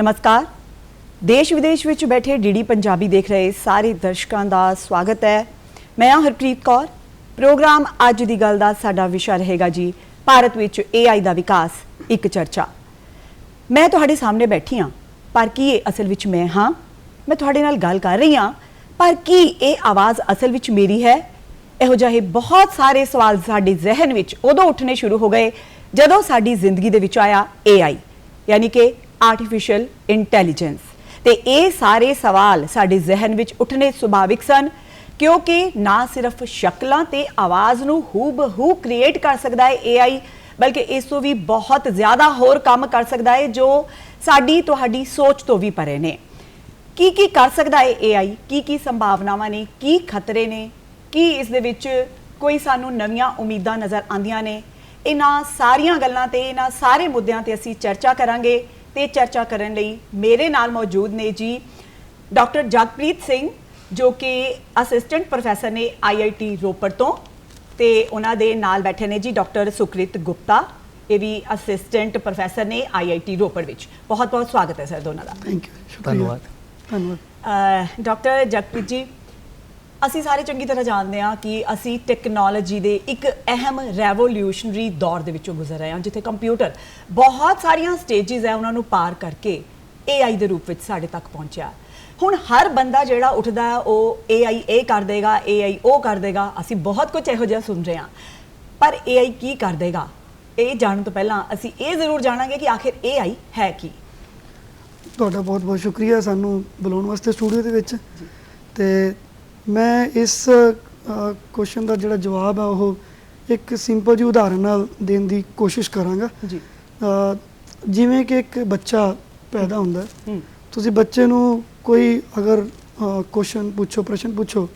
ਨਮਸਕਾਰ। ਦੇਸ਼ ਵਿਦੇਸ਼ ਵਿੱਚ ਬੈਠੇ ਡੀਡੀ ਪੰਜਾਬੀ ਦੇਖ ਰਹੇ ਸਾਰੇ ਦਰਸ਼ਕਾਂ ਦਾ ਸਵਾਗਤ ਹੈ। ਮੈਂ ਹਾਂ ਹਰਪ੍ਰੀਤ ਕੌਰ। ਪ੍ਰੋਗਰਾਮ ਅੱਜ ਦੀ ਗੱਲ ਦਾ ਸਾਡਾ ਵਿਸ਼ਾ ਰਹੇਗਾ ਜੀ, ਭਾਰਤ ਵਿੱਚ AI ਦਾ ਵਿਕਾਸ, ਇੱਕ ਚਰਚਾ। ਮੈਂ ਤੁਹਾਡੇ ਸਾਹਮਣੇ ਬੈਠੀ ਹਾਂ। ਪਰ ਕੀ ਇਹ ਅਸਲ ਵਿੱਚ ਮੈਂ ਹਾਂ? ਮੈਂ ਤੁਹਾਡੇ ਨਾਲ ਗੱਲ ਕਰ ਰਹੀ ਹਾਂ। ਪਰ ਕੀ ਇਹ ਆਵਾਜ਼ ਅਸਲ ਵਿੱਚ ਮੇਰੀ ਹੈ? ਇਹੋ ਜਿਹੇ ਬਹੁਤ ਸਾਰੇ ਸਵਾਲ ਸਾਡੇ ਜ਼ਿਹਨ ਵਿੱਚ ਉਦੋਂ ਉੱਠਣੇ ਸ਼ੁਰੂ ਹੋ ਗਏ ਜਦੋਂ ਸਾਡੀ ਜ਼ਿੰਦਗੀ ਦੇ ਵਿੱਚ ਆਇਆ AI ਯਾਨੀ ਕਿ ਆਰਟੀਫੀਸ਼ੀਅਲ ਇੰਟੈਲੀਜੈਂਸ ਤੇ ਇਹ ਸਾਰੇ ਸਵਾਲ ਸਾਡੇ ਜ਼ਿਹਨ ਵਿੱਚ ਉੱਠਣੇ ਸੁਭਾਵਿਕ ਸਨ, ਕਿਉਂਕਿ ਨਾ ਸਿਰਫ ਸ਼ਕਲਾਂ ਤੇ ਆਵਾਜ਼ ਨੂੰ ਹੂਬਹੂ ਕ੍ਰੀਏਟ ਕਰ ਸਕਦਾ ਹੈ AI ਬਲਕਿ ਇਸ ਤੋਂ ਵੀ ਬਹੁਤ ਜ਼ਿਆਦਾ ਹੋਰ ਕੰਮ ਕਰ ਸਕਦਾ ਹੈ ਜੋ ਸਾਡੀ ਤੁਹਾਡੀ ਸੋਚ ਤੋਂ ਵੀ ਪਰੇ ਨੇ। ਕੀ ਕੀ ਕਰ ਸਕਦਾ ਹੈ AI ਕੀ ਕੀ ਸੰਭਾਵਨਾਵਾਂ ਨੇ? ਕੀ ਖਤਰੇ ਨੇ? ਕੀ ਇਸ ਦੇ ਵਿੱਚ ਕੋਈ ਸਾਨੂੰ ਨਵੀਆਂ ਉਮੀਦਾਂ ਨਜ਼ਰ ਆਉਂਦੀਆਂ ਨੇ? ਇਹਨਾਂ ਸਾਰੀਆਂ ਗੱਲਾਂ ਤੇ, ਇਹਨਾਂ ਸਾਰੇ ਮੁੱਦਿਆਂ ਤੇ ਅਸੀਂ ਚਰਚਾ ਕਰਾਂਗੇ। ਤੇ ਚਰਚਾ ਕਰਨ ਲਈ ਮੇਰੇ ਨਾਲ ਮੌਜੂਦ ਨੇ ਜੀ ਡਾਕਟਰ ਜਗਪ੍ਰੀਤ ਸਿੰਘ ਜੋ ਕਿ ਅਸਿਸਟੈਂਟ ਪ੍ਰੋਫੈਸਰ ਨੇ ਆਈਆਈਟੀ ਰੋਪੜ ਤੋਂ ਤੇ ਉਹਨਾਂ ਦੇ ਨਾਲ ਬੈਠੇ ਨੇ ਜੀ ਡਾਕਟਰ ਸੁਕ੍ਰਿਤ ਗੁਪਤਾ ਇਹ ਵੀ ਅਸਿਸਟੈਂਟ ਪ੍ਰੋਫੈਸਰ ਨੇ ਆਈਆਈਟੀ ਰੋਪੜ ਵਿੱਚ। ਬਹੁਤ ਬਹੁਤ ਸਵਾਗਤ ਹੈ ਸਰ ਦੋਨਾਂ ਦਾ। ਥੈਂਕ ਯੂ ਧੰਨਵਾਦ। ਧੰਨਵਾਦ। ਡਾਕਟਰ ਜਗਪ੍ਰੀਤ ਜੀ ਅਸੀਂ ਸਾਰੇ ਚੰਗੀ ਤਰ੍ਹਾਂ ਜਾਣਦੇ ਹਾਂ ਕਿ ਅਸੀਂ ਟੈਕਨੋਲੋਜੀ ਦੇ ਇੱਕ ਅਹਿਮ ਰੈਵੋਲੂਸ਼ਨਰੀ ਦੌਰ ਦੇ ਵਿੱਚੋਂ ਗੁਜ਼ਰ ਰਹੇ ਹਾਂ, ਜਿੱਥੇ ਕੰਪਿਊਟਰ ਬਹੁਤ ਸਾਰੀਆਂ ਸਟੇजेस ਹੈ ਉਹਨਾਂ ਨੂੰ ਪਾਰ ਕਰਕੇ AI ਦੇ ਰੂਪ ਵਿੱਚ ਸਾਡੇ ਤੱਕ ਪਹੁੰਚਿਆ। ਹੁਣ ਹਰ ਬੰਦਾ ਜਿਹੜਾ ਉੱਠਦਾ ਹੈ, ਉਹ AI ਇਹ ਕਰ ਦੇਗਾ AI ਉਹ ਕਰ ਦੇਗਾ, ਅਸੀਂ ਬਹੁਤ ਕੁਝ ਇਹੋ ਜਿਹਾ ਸੁਣ ਰਹੇ ਹਾਂ। ਪਰ AI ਕੀ ਕਰ ਦੇਗਾ? ਇਹ ਜਾਣਨ ਤੋਂ ਪਹਿਲਾਂ ਅਸੀਂ ਇਹ ਜ਼ਰੂਰ ਜਾਣਾਂਗੇ ਕਿ ਆਖਿਰ AI ਹੈ ਕੀ। ਤੁਹਾਡਾ ਬਹੁਤ ਬਹੁਤ ਸ਼ੁਕਰੀਆ ਸਾਨੂੰ ਬੁਲਾਉਣ ਵਾਸਤੇ ਸਟੂਡੀਓ ਦੇ ਵਿੱਚ। ਤੇ ਮੈਂ ਇਸ ਕੁਐਸਚਨ ਦਾ ਜਿਹੜਾ ਜਵਾਬ ਹੈ ਉਹ ਇੱਕ ਸਿੰਪਲ ਜਿਹੀ ਉਦਾਹਰਨ ਨਾਲ ਦੇਣ ਦੀ ਕੋਸ਼ਿਸ਼ ਕਰਾਂਗਾ। ਜੀ। ਜਿਵੇਂ ਕਿ ਇੱਕ ਬੱਚਾ ਪੈਦਾ ਹੁੰਦਾ ਤੁਸੀਂ ਬੱਚੇ ਨੂੰ ਕੋਈ ਅਗਰ ਕੁਐਸਚਨ ਪੁੱਛੋ ਪ੍ਰਸ਼ਨ ਪੁੱਛੋ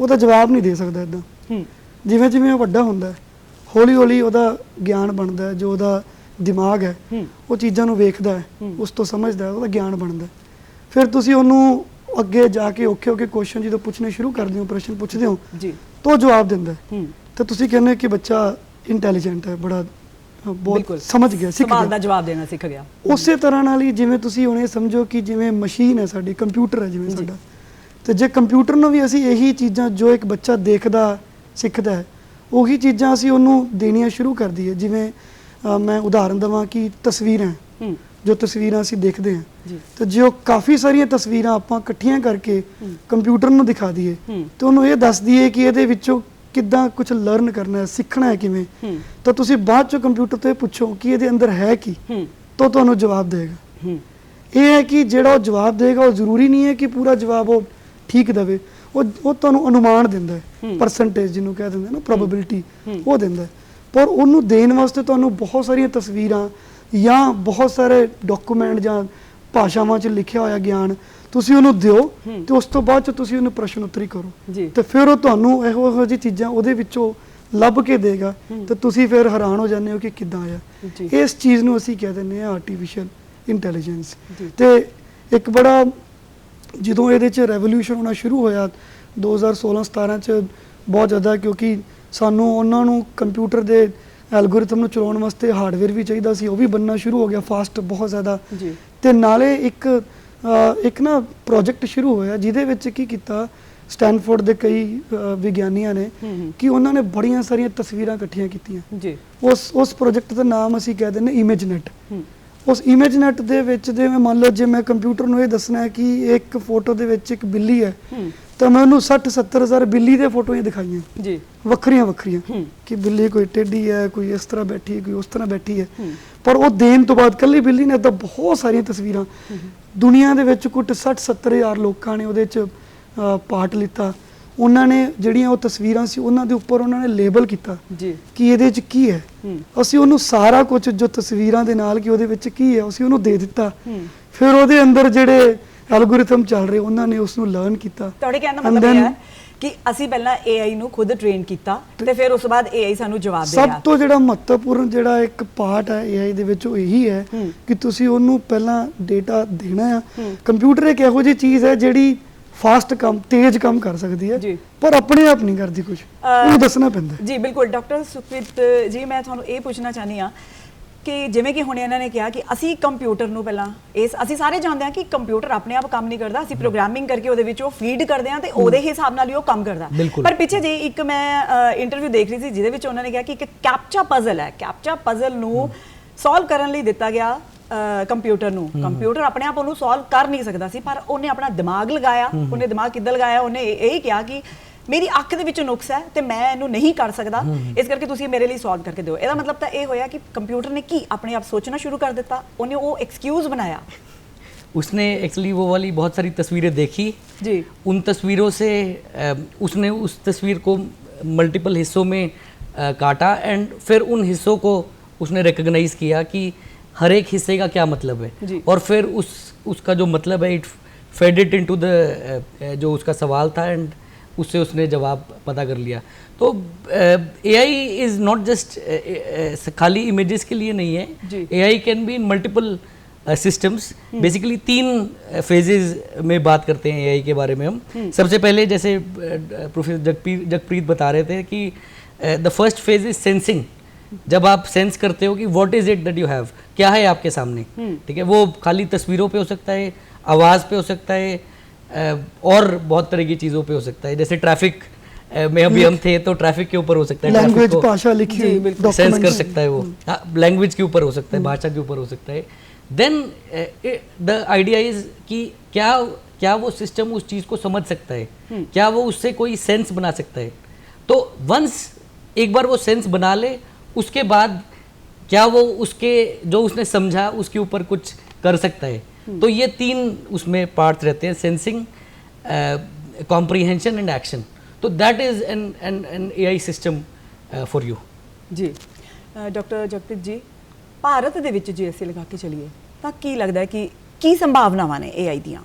ਉਹਦਾ ਜਵਾਬ ਨਹੀਂ ਦੇ ਸਕਦਾ ਇਦਾਂ ਜਿਵੇਂ ਜਿਵੇਂ ਉਹ ਵੱਡਾ ਹੁੰਦਾ ਹੌਲੀ ਹੌਲੀ ਉਹਦਾ ਗਿਆਨ ਬਣਦਾ ਹੈ ਜੋ ਉਹਦਾ ਦਿਮਾਗ ਹੈ ਉਹ ਚੀਜ਼ਾਂ ਨੂੰ ਵੇਖਦਾ ਹੈ। ਉਸ ਤੋਂ ਸਮਝਦਾ ਹੈ ਉਹਦਾ ਗਿਆਨ ਬਣਦਾ ਫਿਰ ਤੁਸੀਂ ਉਹਨੂੰ ਅੱਗੇ ਜਾ ਕੇ ਔਖੇ ਔਖੇ ਕੁਐਸਚਨ ਜਦੋਂ ਪੁੱਛਣੇ ਸ਼ੁਰੂ ਕਰਦੇ ਹੋ ਪ੍ਰਸ਼ਨ ਪੁੱਛਦੇ ਹੋ ਜੀ। ਤਾਂ ਉਹ ਜਵਾਬ ਦਿੰਦਾ ਹੈ। ਤਾਂ ਤੁਸੀਂ ਕਹਿੰਦੇ ਕਿ ਬੱਚਾ ਇੰਟੈਲੀਜੈਂਟ ਹੈ ਬੜਾ ਬਹੁਤ। ਸਮਝ ਗਿਆ ਸਿੱਖ ਸਵਾਲ ਦਾ ਗਿਆ ਜਵਾਬ ਦੇਣਾ ਸਿੱਖ ਗਿਆ। ਉਸੇ ਤਰ੍ਹਾਂ ਨਾਲ ਹੀ ਜਿਵੇਂ ਤੁਸੀਂ ਹੁਣ ਸਮਝੋ ਕਿ ਜਿਵੇਂ ਮਸ਼ੀਨ ਹੈ ਸਾਡੀ ਕੰਪਿਊਟਰ ਹੈ ਜਿਵੇਂ। ਸਾਡਾ ਤੇ ਜੇ ਕੰਪਿਊਟਰ ਨੂੰ ਵੀ ਅਸੀਂ ਇਹੀ ਚੀਜ਼ਾਂ ਜੋ ਇੱਕ ਬੱਚਾ ਦੇਖਦਾ ਸਿੱਖਦਾ ਹੈ ਉਹੀ ਚੀਜ਼ਾਂ ਅਸੀਂ ਉਹਨੂੰ ਦੇਣੀਆਂ ਸ਼ੁਰੂ ਕਰ ਦਈਏ। ਜਿਵੇਂ ਮੈਂ ਉਦਾਹਰਨ ਦਵਾਂ ਕਿ ਤਸਵੀਰਾਂ ਹੂੰ। ਜੋ ਤਸਵੀਰਾਂ ਅਸੀਂ ਦੇਖਦੇ ਹਾਂ। ਤੇ ਜੇ ਉਹ ਕਾਫੀ ਸਾਰੀਆਂ ਤਸਵੀਰਾਂ ਆਪਾਂ ਇਕੱਠੀਆਂ ਕਰਕੇ। ਕੰਪਿਊਟਰ ਨੂੰ ਦਿਖਾ ਦਈਏ ਤੇ ਉਹਨੂੰ ਇਹ ਦੱਸ ਦਈਏ ਕਿ ਇਹਦੇ ਵਿੱਚੋਂ ਕਿੱਦਾਂ ਕੁਝ ਲਰਨ ਕਰਨਾ ਹੈ ਸਿੱਖਣਾ ਹੈ ਕਿਵੇਂ। ਤਾਂ ਤੁਸੀਂ ਬਾਅਦ ਚੋਂ ਕੰਪਿਊਟਰ ਤੋਂ ਇਹ ਪੁੱਛੋ ਕਿ ਇਹਦੇ ਅੰਦਰ ਹੈ ਕੀ ਤਾਂ ਤੁਹਾਨੂੰ ਜਵਾਬ ਦੇਗਾ। ਇਹ ਹੈ ਕਿ ਜਿਹੜਾ ਉਹ ਜਵਾਬ ਦੇਗਾ ਉਹ ਜ਼ਰੂਰੀ ਨਹੀਂ ਹੈ ਕਿ ਪੂਰਾ ਜਵਾਬ ਉਹ ਠੀਕ ਦੇਵੇ। ਉਹ ਉਹ ਤੁਹਾਨੂੰ ਅਨੁਮਾਨ ਦਿੰਦਾ ਹੈ। ਪਰਸੈਂਟੇਜ ਜਿਹਨੂੰ ਕਹਿ ਦਿੰਦੇ ਨਾ ਪ੍ਰੋਬੇਬਿਲਿਟੀ। ਉਹ ਦਿੰਦਾ ਪਰ ਉਹਨੂੰ ਦੇਣ ਵਾਸਤੇ ਤੁਹਾਨੂੰ ਬਹੁਤ ਸਾਰੀਆਂ ਤਸਵੀਰਾਂ ਜਾਂ ਬਹੁਤ ਸਾਰੇ ਡਾਕੂਮੈਂਟ ਜਾਂ ਭਾਸ਼ਾਵਾਂ 'ਚ ਲਿਖਿਆ ਹੋਇਆ ਗਿਆਨ ਤੁਸੀਂ ਉਹਨੂੰ ਦਿਓ। ਤੇ ਉਸ ਤੋਂ ਬਾਅਦ 'ਚ ਤੁਸੀਂ ਉਹਨੂੰ ਪ੍ਰਸ਼ਨ ਉੱਤਰੀ ਕਰੋ ਜੀ ਤੇ ਫਿਰ ਉਹ ਤੁਹਾਨੂੰ ਇਹੋ ਇਹੋ ਜਿਹੀ ਚੀਜ਼ਾਂ ਉਹਦੇ ਵਿੱਚੋਂ ਲੱਭ ਕੇ ਦੇਗਾ। ਤੇ ਤੁਸੀਂ ਫਿਰ ਹੈਰਾਨ ਹੋ ਜਾਂਦੇ ਹੋ ਕਿ ਕਿੱਦਾਂ ਆਇਆ ਜੀ ਇਸ ਚੀਜ਼ ਨੂੰ ਅਸੀਂ ਕਹਿ ਦਿੰਦੇ ਹਾਂ ਆਰਟੀਫੀਸ਼ੀਅਲ ਇੰਟੈਲੀਜੈਂਸ ਜੀ। ਤੇ ਇੱਕ ਬੜਾ ਜਦੋਂ ਇਹਦੇ ਚ ਰੈਵੋਲੂਸ਼ਨ ਹੋਣਾ ਸ਼ੁਰੂ ਹੋਇਆ 2016-17 ਚ ਬਹੁਤ ਜ਼ਿਆਦਾ ਕਿਉਂਕਿ ਸਾਨੂੰ ਉਹਨਾਂ ਨੂੰ ਕੰਪਿਊਟਰ ਦੇ ਐਲਗੋਰਿਥਮ ਨੂੰ ਚਲਾਉਣ ਵਾਸਤੇ ਹਾਰਡਵੇਅਰ ਵੀ ਚਾਹੀਦਾ ਸੀ ਉਹ ਵੀ ਬੰਨਣਾ ਸ਼ੁਰੂ ਹੋ ਗਿਆ ਫਾਸਟ ਬਹੁਤ ਜ਼ਿਆਦਾ। ਜੀ। ਤੇ ਨਾਲੇ ਇੱਕ ਇੱਕ ਨਾ ਪ੍ਰੋਜੈਕਟ ਸ਼ੁਰੂ ਹੋਇਆ ਜਿਹਦੇ ਵਿੱਚ ਕੀ ਕੀਤਾ ਸਟੈਨਫੋਰਡ ਦੇ ਕਈ ਵਿਗਿਆਨੀਆਂ ਨੇ ਕਿ ਉਹਨਾਂ ਨੇ ਬੜੀਆਂ ਸਾਰੀਆਂ ਤਸਵੀਰਾਂ ਇਕੱਠੀਆਂ ਕੀਤੀਆਂ। ਜੀ। ਉਸ ਉਸ ਪ੍ਰੋਜੈਕਟ ਦਾ ਨਾਮ ਅਸੀਂ ਕਹਿ ਦਿੰਦੇ ਇਮੇਜਨੈਟ ਉਸ ਇਮੇਜਨੈਟ ਦੇ ਵਿੱਚ ਜੇ ਮੈਂ ਮੰਨ ਲਓ ਜੇ ਮੈਂ ਕੰਪਿਊਟਰ ਨੂੰ ਇਹ ਦੱਸਣਾ ਹੈ ਕਿ ਇੱਕ ਫੋਟੋ ਦੇ ਵਿੱਚ ਇੱਕ ਬਿੱਲੀ ਹੂੰ। ਤਾਂ ਮੈਂ ਉਹਨੂੰ 60 70 ਹਜ਼ਾਰ ਬਿੱਲੀ ਦੇ ਫੋਟੋਆਂ ਦਿਖਾਈਆਂ। ਜੀ। ਵੱਖਰੀਆਂ ਵੱਖਰੀਆਂ। ਕਿ ਬਿੱਲੀ ਕੋਈ ਟੇਢੀ ਹੈ ਕੋਈ ਇਸ ਤਰ੍ਹਾਂ ਬੈਠੀ ਹੈ ਕੋਈ ਉਸ ਤਰ੍ਹਾਂ ਬੈਠੀ ਹੈ। ਪਰ ਉਹ ਦੇਣ ਤੋਂ ਬਾਅਦ ਕੱਲੀ ਬਿੱਲੀ ਨੇ ਤਾਂ ਬਹੁਤ ਸਾਰੀਆਂ ਤਸਵੀਰਾਂ। ਦੁਨੀਆ ਦੇ ਵਿੱਚ ਕੁੱਟ 60 70 ਹਜ਼ਾਰ ਲੋਕਾਂ ਨੇ ਉਹਦੇ ਚ ਪਾਰਟ ਲਿੱਤਾ। ਉਹਨਾਂ ਨੇ ਜਿਹੜੀਆਂ ਉਹ ਤਸਵੀਰਾਂ ਸੀ ਉਹਨਾਂ ਦੇ ਉੱਪਰ ਉਹਨਾਂ ਨੇ ਲੇਬਲ ਕੀਤਾ। ਜੀ। ਕਿ ਇਹਦੇ ਚ ਕੀ ਹੈ? ਅਸੀਂ ਉਹਨੂੰ ਸਾਰਾ ਕੁਝ ਜੋ ਤਸਵੀਰਾਂ ਦੇ ਨਾਲ ਕਿ ਉਹਦੇ ਵਿੱਚ ਕੀ ਹੈ ਅਸੀਂ ਉਹਨੂੰ ਦੇ ਦਿੱਤਾ। ਫਿਰ ਉਹਦੇ ਅੰਦਰ ਜਿਹੜੇ ਐਲਗੋਰਿਥਮ ਚੱਲ ਰਹੇ ਉਹਨਾਂ ਨੇ ਉਸ ਨੂੰ ਲਰਨ ਕੀਤਾ ਤੁਹਾਡੇ ਕਹਿਣ ਦਾ ਮਤਲਬ ਇਹ ਹੈ ਕਿ ਅਸੀਂ ਪਹਿਲਾਂ AI ਨੂੰ ਖੁਦ ਟ੍ਰੇਨ ਕੀਤਾ ਤੇ ਫਿਰ ਉਸ ਤੋਂ ਬਾਅਦ AI ਸਾਨੂੰ ਜਵਾਬ ਦੇ ਸਭ ਤੋਂ ਜਿਹੜਾ ਮਹੱਤਵਪੂਰਨ ਜਿਹੜਾ ਇੱਕ ਪਾਰਟ ਹੈ AI ਦੇ ਵਿੱਚ ਉਹ ਇਹੀ ਹੈ। ਕਿ ਤੁਸੀਂ ਉਹਨੂੰ ਪਹਿਲਾਂ ਡੇਟਾ ਦੇਣਾ ਆ ਹੂੰ। ਕੰਪਿਊਟਰ ਇੱਕ ਇਹੋ ਜਿਹੀ ਚੀਜ਼ ਹੈ ਜਿਹੜੀ ਫਾਸਟ ਕੰਮ ਤੇਜ਼ ਕੰਮ ਕਰ ਸਕਦੀ ਹੈ। ਪਰ ਆਪਣੇ ਆਪ ਨਹੀਂ ਕਰਦੀ ਕੁਝ ਉਹਨੂੰ ਦੱਸਣਾ ਪੈਂਦਾ। ਜੀ ਬਿਲਕੁਲ ਡਾਕਟਰ ਸੁਖਪ੍ਰੀਤ ਜੀ ਮੈਂ ਤੁਹਾਨੂੰ ਇਹ ਪੁੱਛਣਾ ਚਾਹਨੀ ਆ ਕਿ ਜਿਵੇਂ ਕਿ ਹੁਣ ਇਹਨਾਂ ਨੇ ਕਿਹਾ ਕਿ ਅਸੀਂ ਕੰਪਿਊਟਰ ਨੂੰ ਪਹਿਲਾਂ ਇਸ ਅਸੀਂ ਸਾਰੇ ਜਾਣਦੇ ਹਾਂ ਕਿ ਕੰਪਿਊਟਰ ਆਪਣੇ ਆਪ ਕੰਮ ਨਹੀਂ ਕਰਦਾ ਅਸੀਂ ਪ੍ਰੋਗਰਾਮਿੰਗ ਕਰਕੇ ਉਹਦੇ ਵਿੱਚ ਉਹ ਫੀਡ ਕਰਦੇ ਹਾਂ ਤੇ ਉਹਦੇ ਹਿਸਾਬ ਨਾਲ ਹੀ ਉਹ ਕੰਮ ਕਰਦਾ। ਪਰ ਪਿੱਛੇ ਜੇ ਇੱਕ ਮੈਂ ਇੰਟਰਵਿਊ ਦੇਖ ਰਹੀ ਸੀ ਜਿਹਦੇ ਵਿੱਚ ਉਹਨਾਂ ਨੇ ਕਿਹਾ ਕਿ ਇੱਕ ਕੈਪਚਾ ਪਜ਼ਲ ਹੈ। ਕੈਪਚਾ ਪਜ਼ਲ ਨੂੰ ਸੋਲਵ ਕਰਨ ਲਈ ਦਿੱਤਾ ਗਿਆ ਕੰਪਿਊਟਰ ਨੂੰ। ਕੰਪਿਊਟਰ ਆਪਣੇ ਆਪ ਉਹਨੂੰ ਸੋਲਵ ਕਰ ਨਹੀਂ ਸਕਦਾ ਸੀ ਪਰ ਉਹਨੇ ਆਪਣਾ ਦਿਮਾਗ ਲਗਾਇਆ ਉਹਨੇ ਦਿਮਾਗ ਕਿੱਦਾਂ ਲਗਾਇਆ? ਉਹਨੇ ਇਹ ਇਹ ਕਿਹਾ ਕਿ ਮੇਰੀ ਅੱਖ ਦੇ ਵਿੱਚ ਨੁਕਸ ਹੈ ਤੇ ਮੈਂ ਇਹਨੂੰ ਨਹੀਂ ਕਰ ਸਕਦਾ ਇਸ ਕਰਕੇ ਤੁਸੀਂ ਮੇਰੇ ਲਈ ਸੋਲਵ ਕਰਕੇ ਦਿਓ ਇਹਦਾ ਮਤਲਬ ਤਾਂ ਇਹ ਹੋਇਆ ਕਿ ਕੰਪਿਊਟਰ ਨੇ ਕੀ ਆਪਣੇ ਆਪ ਸੋਚਣਾ ਸ਼ੁਰੂ ਕਰ ਦਿੱਤਾ ਉਹਨੇ ਉਹ ਐਕਸਕਿਊਜ਼ ਬਣਾਇਆ उसने एक्चुअली वो वाली बहुत सारी तस्वीरें देखी जी उन तस्वीरों से अ, उसने उस तस्वीर को मल्टीपल हिस्सों में अ, काटा एंड फिर उन हिस्सों को उसने रिकग्नाइज किया कि हर एक हिस्से का क्या मतलब है जी। और फिर उस उसका जो मतलब है it fed it into the जो उसका सवाल था एंड उससे उसने जवाब पता कर लिया। तो A I is not just खाली इमेजेस के लिए नहीं है। A I can be in multiple systems basically तीन फेजेस में बात करते हैं एआई के बारे में हम। सबसे पहले जैसे प्रोफेसर जगप्रीत जगप्रीत बता रहे थे कि the first phase is sensing जब आप सेंस करते हो कि what is it that you have क्या है आपके सामने? ठीक है? वो खाली तस्वीरों पे हो सकता है आवाज़ पे हो सकता है और बहुत तरह की चीज़ों पे हो सकता है। जैसे ट्रैफ़िक में अभी हम थे तो ट्रैफ़िक के ऊपर हो सकता है। लैंग्वेज भाषा लिखी हुई सेंस कर सकता है वो। लैंग्वेज के ऊपर हो सकता है भाषा के ऊपर हो सकता है। देन द आइडिया इज़ कि क्या क्या वो सिस्टम उस चीज़ को समझ सकता है? क्या वो उससे कोई सेंस बना सकता है? तो वंस एक बार वो सेंस बना ले उसके बाद क्या वो उसके जो उसने समझा उसके ऊपर कुछ कर सकता है? तो ये तीन उसमें पार्ट्स रहते हैं सेंसिंग कॉम्प्रीहेंशन एंड एक्शन तो that is an an an A I system for you ਜੀ ਡਾਕਟਰ ਜਗਪ੍ਰੀਤ ਜੀ ਭਾਰਤ ਦੇ ਵਿੱਚ ਜੇ ਅਸੀਂ ਲਗਾ ਕੇ ਚਲੀਏ ਤਾਂ ਕੀ ਲੱਗਦਾ ਹੈ ਕਿ ਕੀ ਸੰਭਾਵਨਾਵਾਂ ਨੇ AI ਦੀਆਂ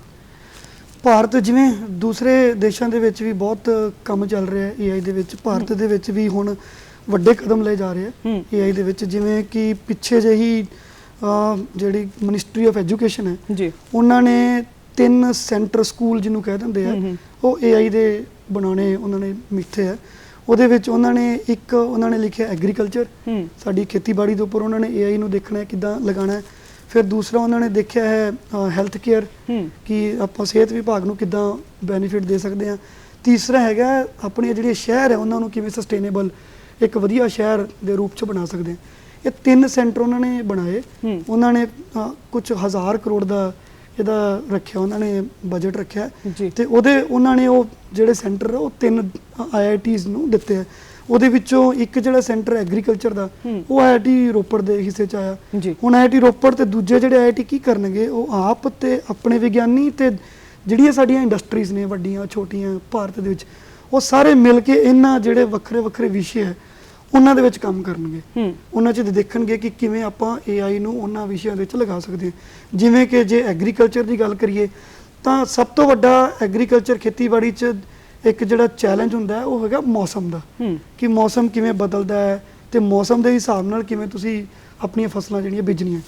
ਭਾਰਤ ਜਿਵੇਂ ਦੂਸਰੇ ਦੇਸ਼ਾਂ ਦੇ ਵਿੱਚ ਵੀ ਬਹੁਤ ਕੰਮ ਚੱਲ ਰਿਹਾ ਹੈ AI ਦੇ ਵਿੱਚ ਭਾਰਤ ਦੇ ਵਿੱਚ ਵੀ ਹੁਣ ਵੱਡੇ ਕਦਮ ਲਏ ਜਾ ਰਹੇ ਆ ਹੂੰ। AI ਦੇ ਵਿੱਚ ਜਿਵੇਂ ਕਿ ਪਿੱਛੇ ਜਿਹੀ ਅਹ, ਜਿਹੜੀ ਮਿਨਿਸਟਰੀ ਆਫ ਐਜੂਕੇਸ਼ਨ ਹੈ ਜੀ। ਉਹਨਾਂ ਨੇ ਤਿੰਨ ਸੈਂਟਰ ਸਕੂਲ ਜਿਹਨੂੰ ਕਹਿ ਦਿੰਦੇ ਆ। ਉਹ AI ਦੇ ਬਣਾਉਣੇ ਉਹਨਾਂ ਨੇ ਮਿੱਥੇ ਆ। ਉਹਦੇ ਵਿੱਚ ਉਹਨਾਂ ਨੇ ਇੱਕ ਉਹਨਾਂ ਨੇ ਲਿਖਿਆ ਐਗਰੀਕਲਚਰ ਸਾਡੀ ਖੇਤੀਬਾੜੀ ਦੇ ਉੱਪਰ ਉਹਨਾਂ ਨੇ AI ਨੂੰ ਦੇਖਣਾ ਹੈ ਕਿੱਦਾਂ ਲਗਾਉਣਾ ਹੈ। ਫਿਰ ਦੂਸਰਾ ਉਹਨਾਂ ਨੇ ਦੇਖਿਆ ਹੈ ਹੈਲਥ ਕੇਅਰ ਕਿ ਆਪਾਂ ਸਿਹਤ ਵਿਭਾਗ ਨੂੰ ਕਿੱਦਾਂ ਬੈਨੀਫਿਟ ਦੇ ਸਕਦੇ ਹਾਂ। ਤੀਸਰਾ ਹੈਗਾ ਆਪਣੀਆਂ ਜਿਹੜੀਆਂ ਸ਼ਹਿਰ ਹੈ ਉਹਨਾਂ ਨੂੰ ਕਿਵੇਂ ਸਸਟੇਨੇਬਲ ਇੱਕ ਵਧੀਆ ਸ਼ਹਿਰ ਦੇ ਰੂਪ ਚ ਬਣਾ ਸਕਦੇ ਹਾਂ। ਇਹ ਤਿੰਨ ਸੈਂਟਰ ਉਹਨਾਂ ਨੇ ਬਣਾਏ। ਉਹਨਾਂ ਨੇ ਕੁਝ ਹਜ਼ਾਰ ਕਰੋੜ ਦਾ ਇਹਦਾ ਰੱਖਿਆ ਉਹਨਾਂ ਨੇ ਬਜਟ ਰੱਖਿਆ। ਤੇ ਉਹਦੇ ਉਹਨਾਂ ਨੇ ਉਹ ਜਿਹੜੇ ਸੈਂਟਰ ਉਹ ਤਿੰਨ ਆਈਆਈਟੀਜ਼ ਨੂੰ ਦਿੱਤੇ ਆ ਉਹਦੇ ਵਿੱਚੋਂ ਇੱਕ ਜਿਹੜਾ ਸੈਂਟਰ ਐਗਰੀਕਲਚਰ ਦਾ। ਉਹ ਆਈਆਈਟੀ ਰੋਪੜ ਦੇ ਹਿੱਸੇ ਚ ਆਇਆ। ਹੁਣ ਆਈਆਈਟੀ ਰੋਪੜ ਤੇ ਦੂਜੇ ਜਿਹੜੇ ਆਈਆਈਟੀ ਕੀ ਕਰਨਗੇ ਉਹ ਆਪ ਤੇ ਆਪਣੇ ਵਿਗਿਆਨੀ ਤੇ ਜਿਹੜੀਆਂ ਸਾਡੀਆਂ ਇੰਡਸਟਰੀਜ਼ ਨੇ ਵੱਡੀਆਂ ਛੋਟੀਆਂ ਭਾਰਤ ਦੇ ਵਿੱਚ ਉਹ ਸਾਰੇ ਮਿਲ ਕੇ ਇਹਨਾਂ ਜਿਹੜੇ ਵੱਖਰੇ ਵੱਖਰੇ ਵਿਸ਼ੇ ਹੈ ਉਹਨਾਂ ਦੇ ਵਿੱਚ ਕੰਮ ਕਰਨਗੇ। ਉਹਨਾਂ 'ਚ ਦੇਖਣਗੇ ਕਿ ਕਿਵੇਂ ਆਪਾਂ AI ਨੂੰ ਉਹਨਾਂ ਵਿਸ਼ਿਆਂ ਦੇ ਵਿੱਚ ਲਗਾ ਸਕਦੇ ਹਾਂ। ਜਿਵੇਂ ਕਿ ਜੇ ਐਗਰੀਕਲਚਰ ਦੀ ਗੱਲ ਕਰੀਏ ਤਾਂ ਸਭ ਤੋਂ ਵੱਡਾ ਐਗਰੀਕਲਚਰ ਖੇਤੀਬਾੜੀ 'ਚ ਇੱਕ ਜਿਹੜਾ ਚੈਲੰਜ ਹੁੰਦਾ ਉਹ ਹੈਗਾ ਮੌਸਮ ਦਾ। ਕਿ ਮੌਸਮ ਕਿਵੇਂ ਬਦਲਦਾ ਹੈ ਤੇ ਮੌਸਮ ਦੇ ਹਿਸਾਬ ਨਾਲ ਕਿਵੇਂ ਤੁਸੀਂ ਆਪਣੀਆਂ ਫਸਲਾਂ ਜਿਹੜੀਆਂ ਬੀਜਣੀਆਂ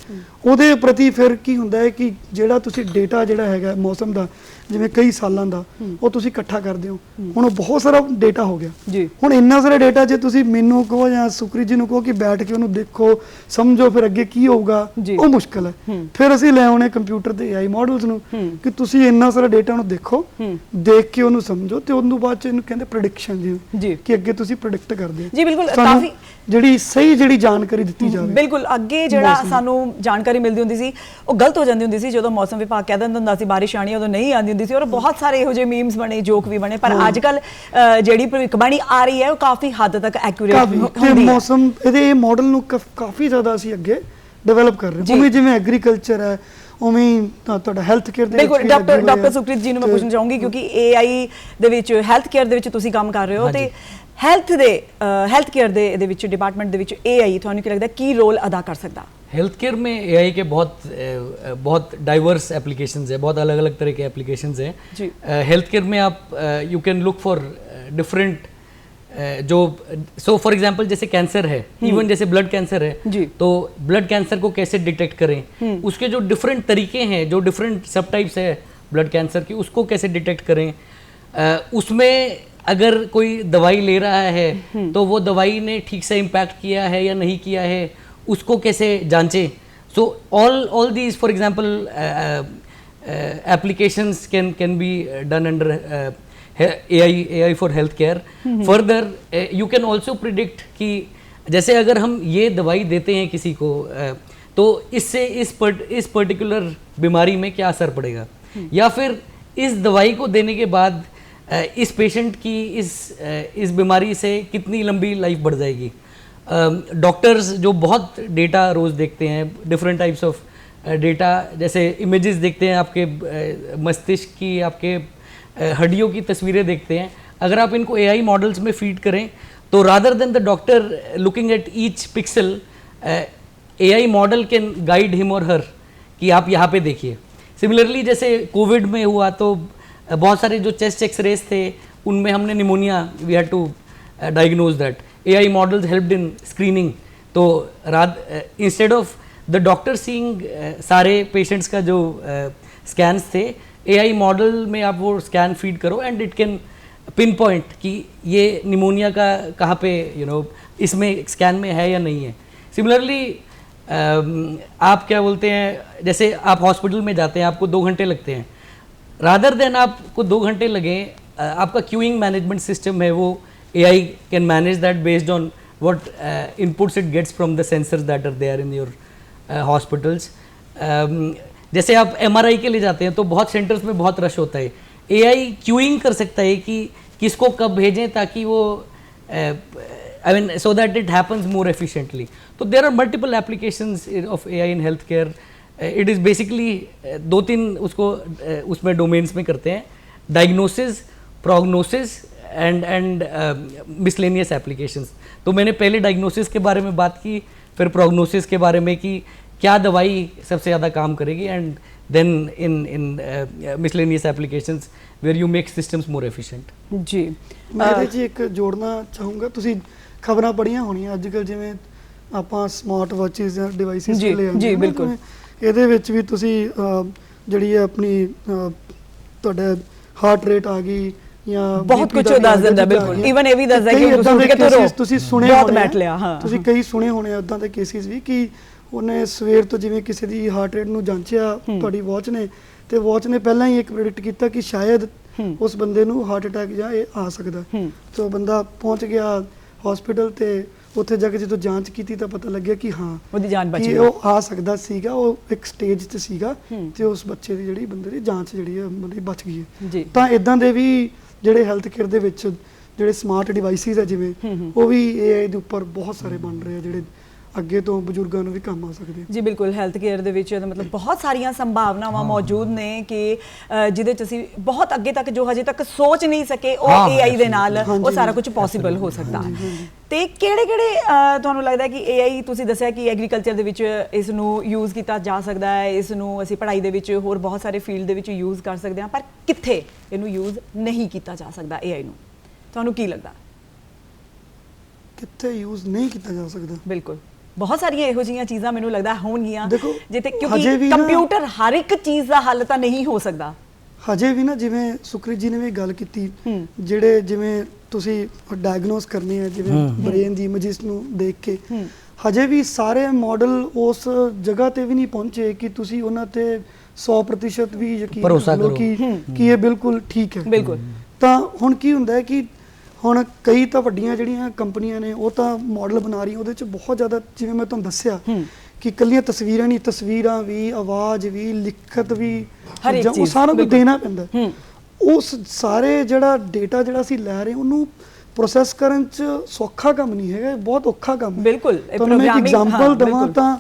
ਉਹਦੇ ਪ੍ਰਤੀ ਫਿਰ ਕੀ ਹੁੰਦਾ ਹੈ ਕਿ ਜਿਹੜਾ ਤੁਸੀਂ ਡੇਟਾ ਜਿਹੜਾ ਹੈਗਾ ਮੌਸਮ ਦਾ ਜਿਵੇਂ ਕਈ ਸਾਲਾਂ ਦਾ ਉਹ ਤੁਸੀਂ ਇਕੱਠਾ ਕਰਦੇ ਹੋ ਹੁਣ ਉਹ ਬਹੁਤ ਸਾਰਾ ਡੇਟਾ ਹੋ ਗਿਆ ਜੀ ਹੁਣ ਇੰਨਾ ਸਾਰਾ ਡੇਟਾ ਜੇ ਤੁਸੀਂ ਮੈਨੂੰ ਕਹੋ ਜਾਂ ਸੁਕਰੀ ਜੀ ਨੂੰ ਕਹੋ ਕਿ ਬੈਠ ਕੇ ਉਹਨੂੰ ਦੇਖੋ ਸਮਝੋ ਫਿਰ ਅੱਗੇ ਕੀ ਹੋਊਗਾ। ਉਹ ਮੁਸ਼ਕਲ ਹੈ। ਫਿਰ ਅਸੀਂ ਲੈ ਆਉਣੇ ਕੰਪਿਊਟਰ ਤੇ AI ਮਾਡਲਸ ਨੂੰ। ਕਿ ਤੁਸੀਂ ਇੰਨਾ ਸਾਰਾ ਡੇਟਾ ਨੂੰ ਦੇਖੋ। ਦੇਖ ਕੇ ਉਹਨੂੰ ਸਮਝੋ ਤੇ ਉਹਨੂੰ ਬਾਅਦ ਚ ਇਹਨੂੰ ਕਹਿੰਦੇ ਪ੍ਰੈਡਿਕਸ਼ਨ ਜੀ ਕਿ ਅੱਗੇ ਤੁਸੀਂ ਪ੍ਰੈਡਿਕਟ ਕਰਦੇ ਹੋ ਜੀ, ਬਿਲਕੁਲ, ਕਾਫੀ- ਜਿਹੜੀ ਸਹੀ ਜਿਹੜੀ ਜਾਣਕਾਰੀ ਦਿੱਤੀ ਜਾਵੇ ਬਿਲਕੁਲ ਅੱਗੇ ਜਿਹੜਾ ਸਾਨੂੰ ਜਾਣਕਾਰੀ ਮਿਲਦੀ ਹੁੰਦੀ ਸੀ ਉਹ ਗਲਤ ਹੋ ਜਾਂਦੀ ਹੁੰਦੀ ਸੀ ਜਦੋਂ ਮੌਸਮ ਵਿਭਾਗ ਕਹਿ ਦਿੰਦਾ ਹੁੰਦਾ ਸੀ ਬਾਰਿਸ਼ ਆਣੀ ਉਦੋਂ ਨਹੀਂ ਆਉਂਦੀ ਹੁੰਦੀ ਸੀ ਔਰ ਬਹੁਤ ਸਾਰੇ ਇਹੋ ਜਿਹੇ ਮੀਮਸ ਬਣੇ ਜੋਕ ਵੀ ਬਣੇ ਪਰ ਅੱਜ ਕੱਲ ਜਿਹੜੀ ਭਵਿੱਖਬਾਣੀ ਆ ਰਹੀ ਹੈ ਉਹ ਕਾਫੀ ਹੱਦ ਤੱਕ ਐਕੂਰੇਟ ਹੁੰਦੀ ਹੈ ਮੌਸਮ ਇਹਦੇ ਇਹ ਮਾਡਲ ਨੂੰ ਕਫ- ਜ਼ਿਆਦਾ ਅਸੀਂ ਅੱਗੇ ਡਿਵੈਲਪ ਕਰ ਰਹੇ। ਹਾਂ ਉਵੇਂ ਜਿਵੇਂ ਐਗਰੀਕਲਚਰ ਹੈ ਉਵੇਂ ਤੁਹਾਡਾ ਹੈਲਥ ਕੇਅਰ ਦੇ ਵਿੱਚ ਬਿਲਕੁਲ ਡਾਕਟਰ। ਡਾਕਟਰ ਸੁਖਪ੍ਰੀਤ ਜੀ ਨੂੰ ਮੈਂ ਪੁੱਛਣਾ ਚਾਹੂੰਗੀ ਕਿਉਂਕਿ AI ਦੇ ਵਿੱਚ ਹੈਲਥ ਕੇਅਰ ਦੇ ਵਿੱਚ ਤੁਸੀਂ ਕੰਮ ਕਰ ਰਹੇ ਹੋ ਤੇ। ਹੈਲਥ ਦੇ ਹੈਲਥ ਕੇਅਰ ਦੇ ਇਹਦੇ ਵਿੱਚ ਡਿਪਾਰਟਮੈਂਟ ਦੇ ਵਿੱਚ AI ਤੁਹਾਨੂੰ ਕੀ ਲੱਗਦਾ ਕੀ ਰੋਲ ਅਦਾ ਕਰ ਸਕਦਾ हेल्थ केयर में एआई के बहुत अ, बहुत डाइवर्स एप्लीकेशंस है बहुत अलग अलग तरह के एप्लीकेशंस जी। हैं हेल्थ केयर में आप you can look for different जो सो फॉर एग्जांपल जैसे कैंसर है इवन जैसे ब्लड कैंसर है जी। तो ब्लड कैंसर को कैसे डिटेक्ट करें उसके जो डिफरेंट तरीके हैं जो डिफरेंट सब टाइप्स है ब्लड कैंसर की उसको कैसे डिटेक्ट करें अ, उसमें अगर कोई दवाई ले रहा है तो वो दवाई ने ठीक से इम्पैक्ट किया है या नहीं किया है उसको कैसे जांचें? So all all these for example applications can can be uh, done under uh, he- AI AI for healthcare. Further, uh, you can also predict कि जैसे अगर हम ये दवाई देते हैं किसी को uh, तो इससे इस पर्ट इस पर्टिकुलर बीमारी में क्या असर पड़ेगा? या फिर इस दवाई को देने के बाद uh, इस पेशेंट की इस uh, इस बीमारी से कितनी लंबी लाइफ बढ़ जाएगी? डॉक्टर्स जो बहुत डेटा रोज़ देखते हैं डिफरेंट टाइप्स ऑफ़ डेटा जैसे इमेजेस देखते हैं आपके मस्तिष्क की आपके हड्डियों की तस्वीरें देखते हैं। अगर आप इनको एआई मॉडल्स में फ़ीड करें तो rather than the doctor looking at each pixel AI model can guide him और हर कि आप यहाँ पे देखिए। सिमिलरली जैसे कोविड में हुआ तो अ, बहुत सारे जो चेस्ट एक्सरेज थे उनमें हमने pneumonia we had to diagnose that A I models helped in screening तो रात instead of the doctor seeing सारे पेशेंट्स का जो स्कैन्स थे ए आई मॉडल में आप वो स्कैन फ़ीड करो and it can pinpoint कि ये निमोनिया का कहाँ पे यू you नो know, इसमें स्कैन में है या नहीं है. सिमिलरली आप क्या बोलते हैं जैसे आप हॉस्पिटल में जाते हैं आपको दो घंटे लगते हैं. रादर देन आपको दो घंटे लगे आपका क्यूइंग मैनेजमेंट सिस्टम है वो A I can manage that based on what inputs it gets from the sensors that are there in your hospitals जैसे आप एम आर आई के लिए जाते हैं तो बहुत सेंटर्स में बहुत रश होता है। ए आई क्यूइंग कर सकता है कि किसको कब भेजें ताकि वो I mean so that it happens more efficiently तो there are multiple applications of A I in health care it is basically दो तीन उसको uh, उसमें डोमेन्स में करते हैं diagnosis prognosis and and miscellaneous applications तो मैंने पहले डायग्नोसिस के बारे में बात की फिर प्रोग्नोसिस के बारे में कि क्या दवाई सबसे ज़्यादा काम करेगी and then in in miscellaneous applications where you make systems more efficient ਜੀ ਮੈਂ ਇਹਦੇ 'ਚ ਇੱਕ ਜੋੜਨਾ ਚਾਹੂੰਗਾ ਤੁਸੀਂ ਖਬਰਾਂ ਪੜੀਆਂ ਹੋਣੀਆਂ ਅੱਜ ਕੱਲ ਜਿਵੇਂ ਆਪਾਂ ਸਮਾਰਟ ਵਾਚਸ ਜਾਂ ਡਿਵਾਈਸਿਸ ਜੀ, ਲੈ ਆਉਂਦੇ ਜੀ, ਹਾਂ ਨਾ, ਬਿਲਕੁਲ। ਇਹਦੇ ਵਿੱਚ ਵੀ ਤੁਸੀਂ ਜਿਹੜੀ ਹੈ ਆਪਣੀ ਤੁਹਾਡਾ ਹਾਰਟ ਰੇਟ ਆ ਗਈ ਜਾਂ ਬਹੁਤ ਉਹ ਦੱਸ ਦਿੰਦਾ। ਬਿਲਕੁਲ। Even ਇਹ ਵੀ ਦੱਸਦਾ ਕਿ ਤੁਸੀਂ ਦੇ ਉੱਠ ਕੇ ਤੁਰੋ। cases ਤੁਸੀਂ ਸੁਣੇ ਬਹੁਤ। ਬੈਠ ਲਿਆ, ਹਾਂ। ਤੁਸੀਂ ਕਈ ਸੁਣੇ ਹੋਣੇ ਉਦਾਂ ਦੇ ਕੇਸਿਸ ਵੀ ਕਿ ਉਹਨੇ ਸਵੇਰ ਤੋਂ ਜਿਵੇਂ ਕਿਸੇ ਦੀ ਹਾਰਟ ਰੇਟ ਨੂੰ ਜਾਂਚਿਆ ਤੁਹਾਡੀ ਵਾਚ ਨੇ ਤੇ ਵਾਚ ਨੇ ਪਹਿਲਾਂ ਹੀ ਇੱਕ ਪ੍ਰੈਡਿਕਟ ਕੀਤਾ ਕਿ ਸ਼ਾਇਦ। ਉਸ ਬੰਦੇ ਨੂੰ ਹਾਰਟ ਅਟੈਕ ਜਾਂ ਇਹ ਆ ਸਕਦਾ ਉਹ ਬੰਦਾ ਪਹੁੰਚ ਗਿਆ ਹਸਪੀਟਲ ਤੇ ਉੱਥੇ ਜਾ ਕੇ ਜਦੋਂ ਜਾਂਚ ਕੀਤੀ ਤਾਂ ਪਤਾ ਲੱਗਿਆ ਕਿ ਹਾਂ ਉਹਦੀ ਜਾਨ ਬਚ ਕਿ ਗਈ ਉਹ ਆ ਸਕਦਾ ਸੀਗਾ ਉਹ ਇੱਕ ਸਟੇਜ ਤੇ ਸੀਗਾ ਹੂੰ। ਤੇ ਉਸ ਬੱਚੇ ਦੀ ਜਿਹੜੀ ਬੰਦੇ ਦੀ ਜਾਂਚ ਜਿਹੜੀ ਹੈ ਦੀ ਬਚ ਗਈ ਹੈ ਜੀ ਤਾਂ ਇਦਾਂ ਦੇ ਵੀ ਜਿਹੜੇ ਹੈਲਥ ਕੇਅਰ ਦੇ ਵਿੱਚ ਜਿਹੜੇ ਸਮਾਰਟ ਡਿਵਾਈਸਿਸ ਆ ਜਿਵੇਂ ਹੂੰ, ਹੂੰ। ਉਹ ਵੀ AI ਦੇ ਉੱਪਰ ਬਹੁਤ ਸਾਰੇ ਬਣ ਰਹੇ ਆ ਜਿਹੜੇ ਅੱਗੇ ਤੋਂ ਬਜ਼ੁਰਗਾਂ ਨੂੰ ਵੀ ਕੰਮ ਆ ਸਕਦੇ ਜੀ ਬਿਲਕੁਲ ਹੈਲਥ ਕੇਅਰ ਦੇ ਵਿੱਚ ਮਤਲਬ ਬਹੁਤ ਸਾਰੀਆਂ ਸੰਭਾਵਨਾਵਾਂ ਮੌਜੂਦ ਨੇ ਕਿ ਜਿਹਦੇ ਚ ਅਸੀਂ ਬਹੁਤ ਅੱਗੇ ਤੱਕ ਜੋ ਹਜੇ ਤੱਕ ਸੋਚ ਨਹੀਂ ਸਕੇ ਉਹ AI ਦੇ ਨਾਲ ਉਹ ਸਾਰਾ ਕੁਝ ਪੋਸੀਬਲ ਹੋ ਸਕਦਾ। ਤੇ ਕਿਹੜੇ ਕਿਹੜੇ ਤੁਹਾਨੂੰ ਲੱਗਦਾ ਕਿ AI ਤੁਸੀਂ ਦੱਸਿਆ ਕਿ ਐਗਰੀਕਲਚਰ ਦੇ ਵਿੱਚ ਇਸ ਨੂੰ ਯੂਜ਼ ਕੀਤਾ ਜਾ ਸਕਦਾ ਹੈ ਇਸ ਨੂੰ ਅਸੀਂ ਪੜ੍ਹਾਈ ਦੇ ਵਿੱਚ ਹੋਰ ਬਹੁਤ ਸਾਰੇ ਫੀਲਡ ਦੇ ਵਿੱਚ ਯੂਜ਼ ਕਰ ਸਕਦੇ ਹਾਂ ਪਰ ਕਿੱਥੇ ਇਹਨੂੰ ਯੂਜ਼ ਨਹੀਂ ਕੀਤਾ ਜਾ ਸਕਦਾ AI ਨੂੰ? ਤੁਹਾਨੂੰ ਕੀ ਲੱਗਦਾ? ਕਿੱਥੇ ਯੂਜ਼ ਨਹੀਂ ਕੀਤਾ ਜਾ ਸਕਦਾ? ਬਿਲਕੁਲ। ਬਹੁਤ ਸਾਰੀਆਂ ਇਹੋ ਜਿਹੀਆਂ ਚੀਜ਼ਾਂ ਮੈਨੂੰ ਲੱਗਦਾ ਹੋਣਗੀਆਂ ਹਜੇ ਕਿਉਂਕਿ ਕੰਪਿਊਟਰ ਹਰ ਇੱਕ ਚੀਜ਼ ਦਾ ਹੱਲ ਤਾਂ ਨਹੀਂ ਹੋ ਸਕਦਾ ਹਜੇ ਵੀ ਨਾ ਜਿਵੇਂ ਸੁਕ੍ਰਿਤ ਜੀ ਨੇ ਵੀ ਗੱਲ ਕੀਤੀ ਹੂੰ। ਜਿਹੜੇ ਜਿਵੇਂ ਤੁਸੀਂ ਡਾਇਗਨੋਸ ਕਰਨੇ ਆ ਜਿਵੇਂ ਬ੍ਰੇਨ ਦੀ ਇਮੇਜਸ ਨੂੰ ਦੇਖ ਕੇ ਹੂੰ। ਹਜੇ ਵੀ ਸਾਰੇ ਮਾਡਲ ਉਸ ਜਗ੍ਹਾ ਤੇ ਵੀ ਨਹੀਂ ਪਹੁੰਚੇ ਕਿ ਤੁਸੀਂ ਉਹਨਾਂ ਤੇ 100% ਵੀ ਯਕੀਨ ਕਰ। ਕਿ ਹੂੰ। ਕਿ ਇਹ ਬਿਲਕੁਲ ਠੀਕ ਹੈ ਬਿਲਕੁਲ ਤਾਂ ਹੁਣ ਕੀ ਹੁੰਦਾ ਹੈ ਕਿ ਹੁਣ ਕਈ ਤਾਂ ਵੱਡੀਆਂ ਜਿਹੜੀਆਂ ਕੰਪਨੀਆਂ ਨੇ ਉਹ ਤਾਂ ਮਾਡਲ ਬਣਾ ਰਹੀਆਂ ਉਹਦੇ ਚ ਬਹੁਤ ਜ਼ਿਆਦਾ ਜਿਵੇਂ ਮੈਂ ਤੁਹਾਨੂੰ ਦੱਸਿਆ। ਕਿ ਕੱਲੀਆਂ ਤਸਵੀਰਾਂ ਨਹੀਂ ਤਸਵੀਰਾਂ ਵੀ ਆਵਾਜ਼ ਵੀ ਲਿਖਤ ਵੀ ਉਹ ਸਾਰਾ ਕੁਝ। ਦੇਣਾ ਪੈਂਦਾ ਉਸ ਸਾਰੇ ਜਿਹੜਾ ਡੇਟਾ ਜਿਹੜਾ ਅਸੀਂ ਲੈ ਰਹੇ ਉਹਨੂੰ ਪ੍ਰੋਸੈਸ ਕਰਨ ਚ ਸੌਖਾ ਕੰਮ ਨਹੀਂ ਹੈਗਾ ਬਹੁਤ ਔਖਾ ਕੰਮ ਹੈ ਬਿਲਕੁਲ, ਹਾਂ, ਐਗਜ਼ਾਮਪਲ ਦਵਾਂ। ਤਾਂ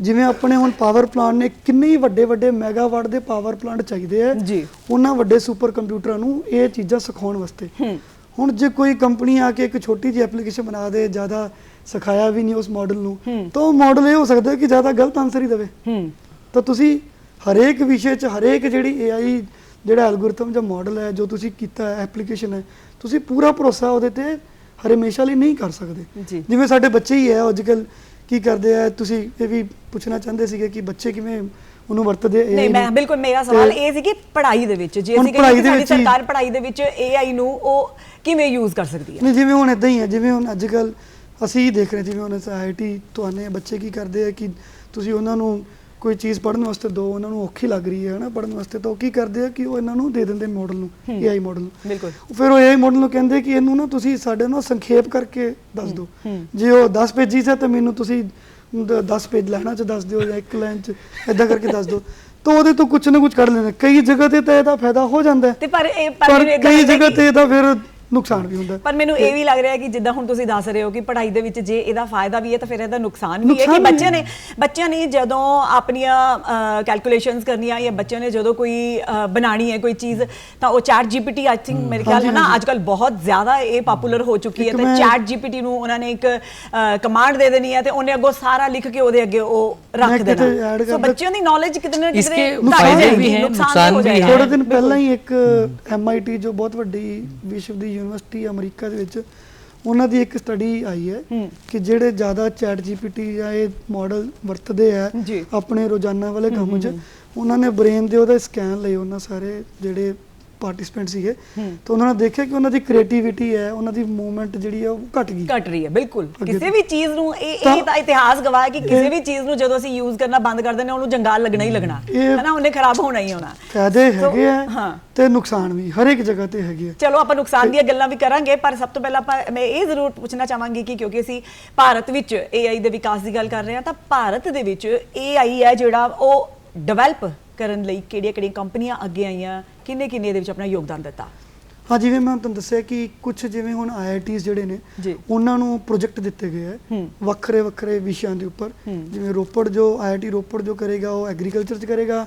ਜਿਵੇਂ ਆਪਣੇ ਹੁਣ ਪਾਵਰ ਪਲਾਂਟ ਨੇ ਕਿੰਨੇ ਵੱਡੇ ਵੱਡੇ ਮੈਗਾਵਾਟ ਦੇ ਪਾਵਰ ਪਲਾਂਟ ਚਾਹੀਦੇ ਆ ਜੀ। ਉਹਨਾਂ ਵੱਡੇ ਸੁਪਰ ਕੰਪਿਊਟਰਾਂ ਨੂੰ ਇਹ ਚੀਜ਼ਾਂ ਸਿਖਾਉਣ ਵਾਸਤੇ ਹੂੰ ਹੁਣ ਜੇ ਕੋਈ ਕੰਪਨੀ ਆ ਕੇ ਇੱਕ ਛੋਟੀ ਜਿਹੀ ਐਪਲੀਕੇਸ਼ਨ ਬਣਾ ਦੇ ਜ਼ਿਆਦਾ ਸਿਖਾਇਆ ਵੀ ਨਹੀਂ ਉਸ ਮਾਡਲ ਨੂੰ। ਤਾਂ ਉਹ ਮਾਡਲ ਇਹ ਹੋ ਸਕਦਾ ਕਿ ਜ਼ਿਆਦਾ ਗਲਤ ਆਨਸਰ ਹੀ ਦੇਵੇ ਤਾਂ ਤੁਸੀਂ ਹਰੇਕ ਵਿਸ਼ੇ 'ਚ ਹਰੇਕ ਜਿਹੜੀ AI ਜਿਹੜਾ ਐਲਗੋਰਿਥਮ ਜਾਂ ਮਾਡਲ ਹੈ ਜੋ ਤੁਸੀਂ ਕੀਤਾ ਐਪਲੀਕੇਸ਼ਨ ਹੈ ਤੁਸੀਂ ਪੂਰਾ ਭਰੋਸਾ ਉਹਦੇ ਤੇ ਹਮੇਸ਼ਾ ਲਈ ਨਹੀਂ ਕਰ ਸਕਦੇ। ਜਿਵੇਂ ਸਾਡੇ ਬੱਚੇ ਹੀ ਹੈ ਅੱਜਕੱਲ ਕੀ ਕਰਦੇ ਆ ਤੁਸੀਂ ਇਹ ਵੀ ਪੁੱਛਣਾ ਚਾਹੁੰਦੇ ਸੀਗੇ ਕਿ ਬੱਚੇ ਕਿਵੇਂ ਉਹਨੂੰ ਵਰਤਦੇ AI ਨਹੀਂ। ਮੈਂ ਬਿਲਕੁਲ ਮੇਰਾ ਸਵਾਲ ਇਹ ਸੀ ਕਿ ਪੜ੍ਹਾਈ ਦੇ ਵਿੱਚ ਜੇ ਅਸੀਂ ਪੜ੍ਹਾਈ ਕਹੀਏ ਕਿ ਦੇ ਸਾਡੀ ਸਰਕਾਰ ਪੜ੍ਹਾਈ ਦੇ ਵਿੱਚ AI ਨੂੰ ਉਹ ਕਿਵੇਂ ਯੂਜ਼ ਕਰ ਸਕਦੀ ਹੈ? ਨਹੀਂ ਜਿਵੇਂ ਹੁਣ ਇਦਾਂ ਹੀ ਹੈ ਜਿਵੇਂ ਹੁਣ ਅੱਜਕੱਲ ਅਸੀਂ ਦੇਖ ਰਹੇ ਜਿਵੇਂ ਹੁਣ ਆਈਆਈਟੀ ਤੁਹਾਨੇ ਬੱਚੇ ਕੀ ਕਰਦੇ ਆ ਕਿ ਤੁਸੀਂ ਉਹਨਾਂ ਨੂੰ ਕੋਈ ਚੀਜ਼ ਪੜ੍ਹਨ ਵਾਸਤੇ ਦੋ ਉਹਨਾਂ ਨੂੰ ਔਖੀ ਲੱਗ ਰਹੀ ਹੈ ਨਾ ਪੜ੍ਹਨ ਵਾਸਤੇ ਤਾਂ ਉਹ ਕੀ ਕਰਦੇ ਆ ਕਿ ਉਹ ਇਹਨਾਂ ਨੂੰ ਦੇ ਦਿੰਦੇ ਮਾਡਲ ਨੂੰ ਏਆਈ ਮਾਡਲ ਨੂੰ। ਬਿਲਕੁਲ। ਫਿਰ ਉਹ ਏਆਈ ਮਾਡਲ ਨੂੰ ਕਹਿੰਦੇ ਕਿ ਇਹਨੂੰ ਨਾ ਤੁਸੀਂ ਸਾਡੇ ਨਾਲ ਸੰਖੇਪ ਕਰਕੇ ਦੱਸ ਦਿਓ। ਜੇ ਉਹ 10 ਪੇਜੀ ਹੈ ਤਾਂ ਮੈਨੂੰ ਤੁਸੀਂ 10 ਪੇਜ ਲੈਣਾ ਚ ਦੱਸ ਦਿਓ ਜਾਂ ਇੱਕ ਲਾਈਨ ਚ ਇਦਾਂ ਕਰਕੇ ਦੱਸ ਦਿਓ। ਤਾਂ ਉਹਦੇ ਤੋਂ ਕੁਝ ਨਾ ਕੁਝ ਕੱਢ ਲੈਣਾ ਕਈ ਜਗ੍ਹਾ ਤੇ ਤਾਂ ਇਹਦਾ ਫਾਇਦਾ ਹੋ ਜਾਂਦਾ ਹੈ। ਤੇ ਪਰ ਇਹ ਪਰ ਕਈ ਜਗ੍ਹਾ ਤੇ ਇਹਦਾ ਫਿਰ ਨੁਕਸਾਨ ਵੀ ਹੁੰਦਾ। ਪਰ ਮੈਨੂੰ ਇਹ ਵੀ ਲੱਗ ਰਿਹਾ ਕਿ ਜਿੱਦਾਂ ਹੁਣ ਤੁਸੀਂ ਦੱਸ ਰਹੇ ਹੋ ਕਿ ਪੜ੍ਹਾਈ ਦੇ ਵਿੱਚ ਜੇ ਇਹਦਾ ਫਾਇਦਾ ਵੀ ਹੈ ਤਾਂ ਫਿਰ ਇਹਦਾ ਨੁਕਸਾਨ ਵੀ ਹੈ ਕਿ ਬੱਚਿਆਂ ਨੇ ਬੱਚਿਆਂ ਨੇ ਜਦੋਂ ਆਪਣੀਆਂ ਕੈਲਕੂਲੇਸ਼ਨਸ ਕਰਨੀਆਂ ਜਾਂ ਬੱਚਿਆਂ ਨੇ ਜਦੋਂ ਕੋਈ ਬਣਾਣੀ ਹੈ ਕੋਈ ਚੀਜ਼ ਤਾਂ ਉਹ ਚੈਟ ਜੀਪੀਟੀ ਆਈ ਥਿੰਕ ਮੇਰੇ ਖਿਆਲ ਨਾਲ ਨਾ ਅੱਜਕੱਲ ਬਹੁਤ ਜ਼ਿਆਦਾ ਇਹ ਪਪੂਲਰ ਹੋ ਚੁੱਕੀ ਹੈ। ਤਾਂ ਚੈਟ ਜੀਪੀਟੀ ਨੂੰ ਉਹਨਾਂ ਨੇ ਇੱਕ ਕਮਾਂਡ ਦੇ ਦੇਣੀ ਹੈ ਤੇ ਉਹਨੇ ਅੱਗੋਂ ਸਾਰਾ ਲਿਖ ਕੇ ਉਹਦੇ ਅੱਗੇ ਉਹ ਰੱਖ ਦੇਣਾ। ਸੋ ਬੱਚਿਆਂ ਦੀ ਨੌਲੇਜ ਕਿਤੇ ਨਾ ਕਿਤੇ ਨੁਕਸਾਨ ਵੀ ਹੈ ਥੋੜੇ ਦਿਨ ਪਹਿਲਾਂ ਹੀ ਇੱਕ ਐਮਆਈਟੀ ਜੋ ਬਹੁਤ ਵੱਡੀ ਵਿਸ਼ਵ ਦੀ ਯੂਨੀਵਰਸਿਟੀ ਅਮਰੀਕਾ ਦੇ ਵਿੱਚ ਉਹਨਾਂ ਦੀ ਇੱਕ ਸਟੱਡੀ ਆਈ ਹੈ। ਕਿ ਜਿਹੜੇ ਜ਼ਿਆਦਾ ਚੈਟ ਜੀਪੀਟੀ ਜਾਂ ਇਹ ਮਾਡਲ ਵਰਤਦੇ ਆ। ਆਪਣੇ ਰੋਜ਼ਾਨਾ ਵਾਲੇ ਕੰਮ 'ਚ ਉਹਨਾਂ ਨੇ ਬ੍ਰੇਨ ਦੇ ਉਹਦੇ ਸਕੈਨ ਲਏ ਉਹਨਾਂ ਸਾਰੇ ਜਿਹੜੇ ਪਾਰਟਿਸਪੈਂਟ ਸੀਗੇ। ਤਾਂ ਉਹਨਾਂ ਨੇ ਦੇਖਿਆ ਕਿ ਉਹਨਾਂ ਦੀ ਕ੍ਰੀਏਟੀਵਿਟੀ ਹੈ ਉਹਨਾਂ ਦੀ ਮੂਵਮੈਂਟ ਜਿਹੜੀ ਹੈ ਉਹ ਘਟ ਗਈ। ਘਟ ਰਹੀ ਹੈ ਬਿਲਕੁਲ। ਕਿਸੇ ਵੀ ਚੀਜ਼ ਨੂੰ ਇਹ ਇਹ ਤਾਂ- ਇਤਿਹਾਸ ਗਵਾਹ ਹੈ ਕਿ ਕਿਸੇ ਵੀ ਚੀਜ਼ ਨੂੰ ਜਦੋਂ ਅਸੀਂ ਯੂਜ਼ ਕਰਨਾ ਬੰਦ ਕਰ ਦਿੰਦੇ ਹਾਂ ਉਹਨੂੰ ਜੰਗਾਲ ਲੱਗਣਾ ਹੀ ਲੱਗਣਾ। ਹੈ ਨਾ? ਉਹਨੇ ਖਰਾਬ ਹੋਣਾ ਹੀ ਹੋਣਾ। ਫਾਇਦੇ ਹੈਗੇ ਆ। ਤੇ ਨੁਕਸਾਨ ਵੀ ਹਰ ਇੱਕ ਜਗ੍ਹਾ ਤੇ ਹੈਗੇ ਆ। ਚਲੋ ਆਪਾਂ ਨੁਕਸਾਨ ਦੀਆਂ ਗੱਲਾਂ ਵੀ ਕਰਾਂਗੇ ਪਰ ਸਭ ਤੋਂ ਪਹਿਲਾਂ ਆਪਾਂ ਮੈਂ ਇਹ ਜ਼ਰੂਰ ਪੁੱਛਣਾ ਚਾਹਾਂਗੀ ਕਿ ਕਿਉਂਕਿ ਅਸੀਂ ਭਾਰਤ ਵਿੱਚ AI ਦੇ ਵਿਕਾਸ ਦੀ ਗੱਲ ਕਰ ਰਹੇ ਹਾਂ ਤਾਂ ਭਾਰਤ ਦੇ ਵਿੱਚ AI ਹੈ ਜਿਹੜਾ ਉਹ ਡਿਵੈਲਪ ਕਰਨ ਲਈ ਕਿਹੜੀਆਂ-ਕਿਹੜੀਆਂ ਕੰਪਨੀਆਂ ਅੱਗੇ ਆਈਆਂ ਕਿੰਨੇ ਕਿੰਨੇ ਇਹਦੇ ਵਿੱਚ ਆਪਣਾ ਯੋਗਦਾਨ ਦਿੱਤਾ ਹਾਂ ਜਿਵੇਂ ਮੈਂ ਤੁਹਾਨੂੰ ਦੱਸਿਆ ਕਿ ਕੁਝ ਜਿਵੇਂ ਹੁਣ ਆਈਆਈਟੀਜ਼ ਜਿਹੜੇ ਨੇ। ਉਹਨਾਂ ਨੂੰ ਪ੍ਰੋਜੈਕਟ ਦਿੱਤੇ ਗਏ ਹੈ। ਵੱਖਰੇ ਵੱਖਰੇ ਵਿਸ਼ਿਆਂ ਦੇ ਉੱਪਰ। ਜਿਵੇਂ ਰੋਪੜ ਜੋ ਆਈਆਈਟੀ ਰੋਪੜ ਜੋ ਕਰੇਗਾ ਉਹ ਐਗਰੀਕਲਚਰ 'ਚ ਕਰੇਗਾ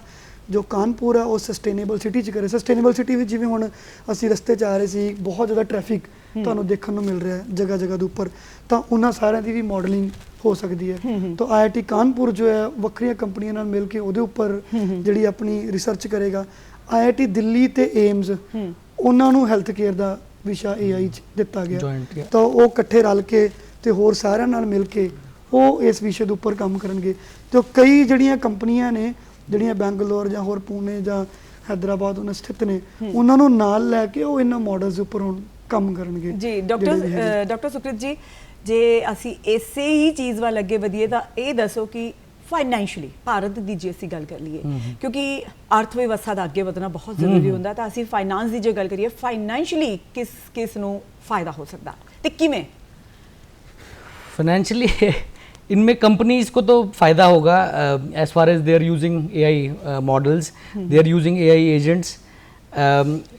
ਜੋ ਕਾਨਪੁਰ ਆ ਉਹ ਸਸਟੇਨੇਬਲ ਸਿਟੀ 'ਚ ਕਰੇ। ਸਸਟੇਨੇਬਲ ਸਿਟੀ ਵਿੱਚ ਜਿਵੇਂ ਹੁਣ ਅਸੀਂ ਰਸਤੇ 'ਚ ਆ ਰਹੇ ਸੀ ਬਹੁਤ ਜ਼ਿਆਦਾ ਟ੍ਰੈਫਿਕ ਤੁਹਾਨੂੰ ਦੇਖਣ ਨੂੰ ਮਿਲ ਰਿਹਾ ਹੈ ਜਗ੍ਹਾ ਜਗ੍ਹਾ ਦੇ ਉੱਪਰ। ਤਾਂ ਉਹਨਾਂ ਸਾਰਿਆਂ ਦੀ ਵੀ ਮਾਡਲਿੰਗ ਹੋ ਸਕਦੀ ਹੈ। ਤਾਂ ਆਈਆਈਟੀ ਕਾਨਪੁਰ ਜੋ ਹੈ ਵੱਖਰੀਆਂ ਕੰਪਨੀਆਂ ਨਾਲ ਮਿਲ ਕੇ ਉਹਦੇ ਉੱਪਰ ਜਿਹੜੀ ਆਪਣੀ ਰਿਸਰਚ ਕਰੇਗਾ। ਆਈਆਈਟੀ ਦਿੱਲੀ ਤੇ ਏਮਜ਼ ਉਹਨਾਂ ਨੂੰ ਹੈਲਥ ਕੇਅਰ ਦਾ ਵਿਸ਼ਾ ਏਆਈ ਚ ਦਿੱਤਾ ਗਿਆ. ਤਾਂ ਉਹ ਇਕੱਠੇ ਰਲ ਕੇ ਤੇ ਹੋਰ ਸਾਰਿਆਂ ਨਾਲ ਮਿਲ ਕੇ ਉਹ ਇਸ ਵਿਸ਼ੇ ਦੇ ਉੱਪਰ ਕੰਮ ਕਰਨਗੇ। ਤੇ ਕਈ ਜਿਹੜੀਆਂ ਕੰਪਨੀਆਂ ਨੇ ਜਿਹੜੀਆਂ ਬੈਂਗਲੌਰ ਜਾਂ ਹੋਰ ਪੂਨੇ ਜਾਂ ਹైదరాబాద్ ਉਹਨਾਂ ਸਥਿਤ ਨੇ ਉਹਨਾਂ ਨੂੰ ਨਾਲ ਲੈ ਕੇ ਉਹ ਇਹਨਾਂ ਮਾਡਲਸ ਉੱਪਰ ਹੁਣ ਕੰਮ ਕਰਨਗੇ। ਜੀ ਡਾਕਟਰ ਡਾਕਟਰ ਸੁਕ੍ਰਿਤ ਜੀ ਜੇ ਅਸੀਂ ਇਸੇ ਹੀ ਚੀਜ਼ ਵੱਲ ਅੱਗੇ ਵਧੀਏ ਤਾਂ ਇਹ ਦੱਸੋ ਕਿ ਫਾਈਨੈਂਸ਼ੀਅਲੀ ਭਾਰਤ ਦੀ ਜੇ ਅਸੀਂ ਗੱਲ ਕਰ ਲਈਏ ਕਿਉਂਕਿ ਅਰਥ ਵਿਵਸਥਾ ਦਾ ਅੱਗੇ ਵਧਣਾ ਬਹੁਤ ਜ਼ਰੂਰੀ ਹੁੰਦਾ ਤਾਂ ਅਸੀਂ ਫਾਈਨਾਂਸ ਦੀ ਜੇ ਗੱਲ ਕਰੀਏ ਫਾਈਨੈਂਸ਼ੀਅਲੀ ਕਿਸ ਕਿਸ ਨੂੰ ਫਾਇਦਾ ਹੋ ਸਕਦਾ ਤੇ ਕਿਵੇਂ? ਫਾਈਨੈਂਸ਼ੀਅਲੀ इनमें कंपनीज़ को तो फ़ायदा होगा as far as they are using A I models they are using A I agents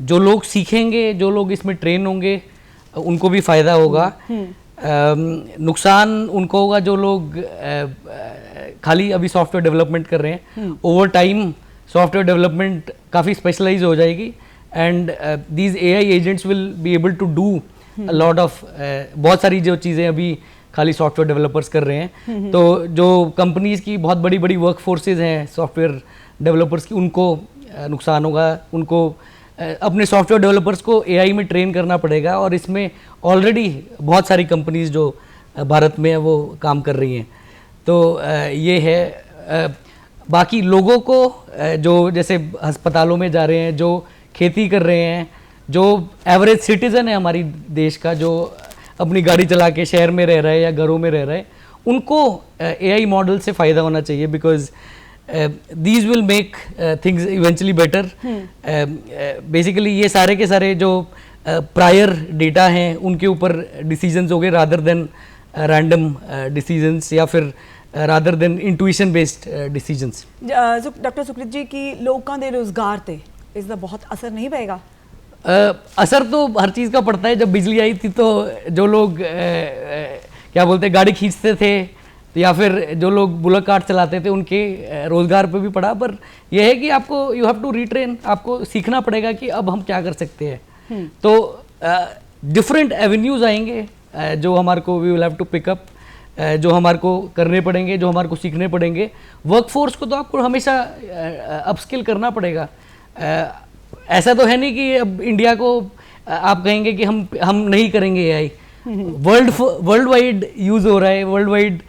जो लोग सीखेंगे जो लोग इसमें ट्रेन होंगे uh, उनको भी फ़ायदा होगा। Um, नुकसान उनको होगा जो लोग uh, uh, खाली अभी सॉफ्टवेयर डेवलपमेंट कर रहे हैं। ओवर टाइम सॉफ्टवेयर डेवलपमेंट काफ़ी स्पेशलाइज हो जाएगी। And these A I agents will be able to do lot of बहुत सारी जो चीज़ें अभी खाली सॉफ्टवेयर डेवलपर्स कर रहे हैं। तो जो कंपनीज़ की बहुत बड़ी बड़ी वर्क फोर्सेज हैं सॉफ्टवेयर डेवलपर्स की, उनको नुकसान होगा। उनको अपने सॉफ्टवेयर डेवलपर्स को एआई में ट्रेन करना पड़ेगा और इसमें ऑलरेडी बहुत सारी कंपनीज़ जो भारत में है, वो काम कर रही हैं। तो ये है बाकी लोगों को जो जैसे अस्पतालों में जा रहे हैं, जो खेती कर रहे हैं, जो एवरेज सिटीज़न है हमारी देश का, जो अपनी गाड़ी चला के शहर में रह रहे हैं या घरों में रह रहे हैं उनको एआई मॉडल से फ़ायदा होना चाहिए because these will make things eventually better basically ये सारे के सारे जो प्रायर डेटा हैं उनके ऊपर डिसीजंस हो गए रादर देन रैंडम डिसीजंस या फिर rather than intuition based decisions doctor Sukrit ji ਕਿ ਲੋਕਾਂ ਦੇ ਰੋਜ਼ਗਾਰ ਤੇ ਇਸ ਦਾ ਬਹੁਤ ਅਸਰ ਨਹੀਂ ਪਏਗਾ अ, असर तो हर चीज़ का पड़ता है जब बिजली आई थी तो जो लोग क्या बोलते हैं गाड़ी खींचते थे तो या फिर जो लोग बुलक कार्ट चलाते थे उनके रोज़गार पे भी पड़ा। पर यह है कि आपको यू हैव टू रिट्रेन आपको सीखना पड़ेगा कि अब हम क्या कर सकते हैं। तो डिफरेंट एवेन्यूज आएँगे जो हमारे को we will have to pick up जो हमारे को करने पड़ेंगे जो हमारे को सीखने पड़ेंगे। वर्कफोर्स को तो आपको हमेशा अपस्किल करना पड़ेगा। ऐसा तो है नहीं कि अब इंडिया को आप कहेंगे कि हम हम नहीं करेंगे A I world worldwide use हो रहा है वर्ल्ड वाइड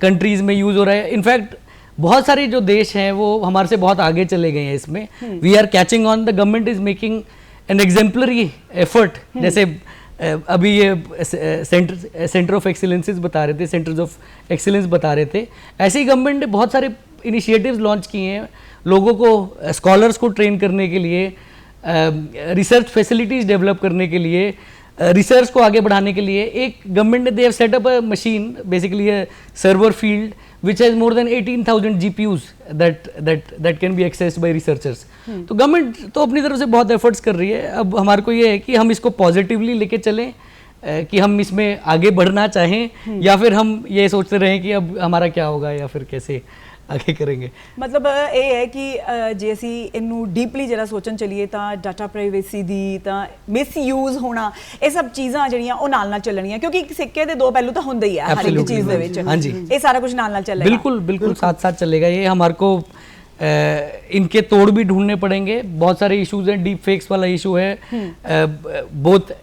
कंट्रीज़ में यूज़ हो रहा है। इनफैक्ट बहुत सारे जो देश हैं वो हमारे से बहुत आगे चले गए हैं इसमें। We are catching on the government is making an exemplary effort जैसे अभी ये सेंटर सेंटर ऑफ़ एक्सीलेंसेस बता रहे थे सेंटर्स ऑफ़ एक्सीलेंस बता रहे थे। ऐसे ही गवर्नमेंट ने बहुत सारे इनिशिएटिव्स लॉन्च किए हैं। लोगों को स्कॉलर्स को ट्रेन करने के लिए रिसर्च फैसिलिटीज़ डेवलप करने के लिए रिसर्च को आगे बढ़ाने के लिए एक गवर्नमेंट ने देव setup a machine basically a server field which has more than 18000 GPUs that that that can be accessed by researchers. तो गवर्नमेंट तो अपनी तरफ़ से बहुत एफर्ट्स कर रही है। अब हमारे को ये है कि हम इसको पॉजिटिवली लेके चलें कि हम इसमें आगे बढ़ना चाहें या फिर हम ये सोचते रहें कि अब हमारा क्या होगा या फिर कैसे। आगे करेंगे ਮਤਲਬ ਅ, ਇਹ ਹੈ ਕਿ ਅ, ਜੇ ਅਸੀਂ ਇਹਨੂੰ ਡੀਪਲੀ ਜਰਾ ਸੋਚਣ ਚਲੀਏ ਤਾਂ ਡਾਟਾ ਪ੍ਰਾਈਵੇਸੀ ਦੀ ਤਾਂ ਮਿਸਯੂਜ਼ ਹੋਣਾ ਇਹ ਸਭ ਚੀਜ਼ਾਂ ਜਿਹੜੀਆਂ ਉਹ ਨਾਲ ਨਾਲ ਚੱਲਣੀਆਂ ਕਿਉਂਕਿ ਇੱਕ ਸਿੱਕੇ ਦੇ ਦੋ ਪਹਿਲੂ ਤਾਂ ਹੁੰਦੇ ਹੀ ਆ ਹਰ ਇੱਕ Absolutely, ਚੀਜ਼ ਦੇ हाँ ਵਿੱਚ जी, हाँ जी। ਇਹ ਸਾਰਾ ਕੁਝ ਨਾਲ ਨਾਲ ਚੱਲੇਗਾ बिल्कुल बिल्कुल साथ साथ चलेगा ये हमारे को अ, इनके तोड़ भी ढूंढने पड़ेंगे बहुत सारे इश्यूज हैं डीप फेक्स वाला इशू है बहुत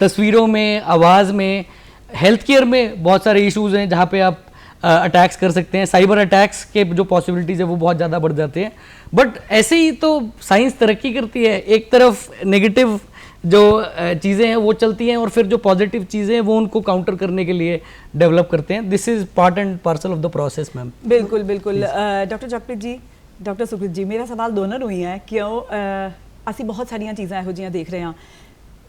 तस्वीरों में आवाज़ में हेल्थ केयर में बहुत सारे इश्यूज हैं जहाँ पे आप अटैक्स कर सकते हैं। साइबर अटैक्स के जो पॉसिबिलिटीज़ है वो बहुत ज़्यादा बढ़ जाते हैं। बट ऐसे ही तो साइंस तरक्की करती है। एक तरफ़ नेगेटिव जो चीज़ें हैं वो चलती हैं और फिर जो पॉजिटिव चीज़ें हैं वो उनको काउंटर करने के लिए डेवलप करते हैं। This is part and parcel of the process ma'am बिल्कुल बिल्कुल। डॉक्टर जगप्रीत जी डॉक्टर सुखप्रीत जी मेरा सवाल दोनों हुई है ਹੈ ਕਿਉਂ ਅਸੀਂ बहुत ਸਾਰੀਆਂ चीज़ा ਇਹੋ देख रहे हैं।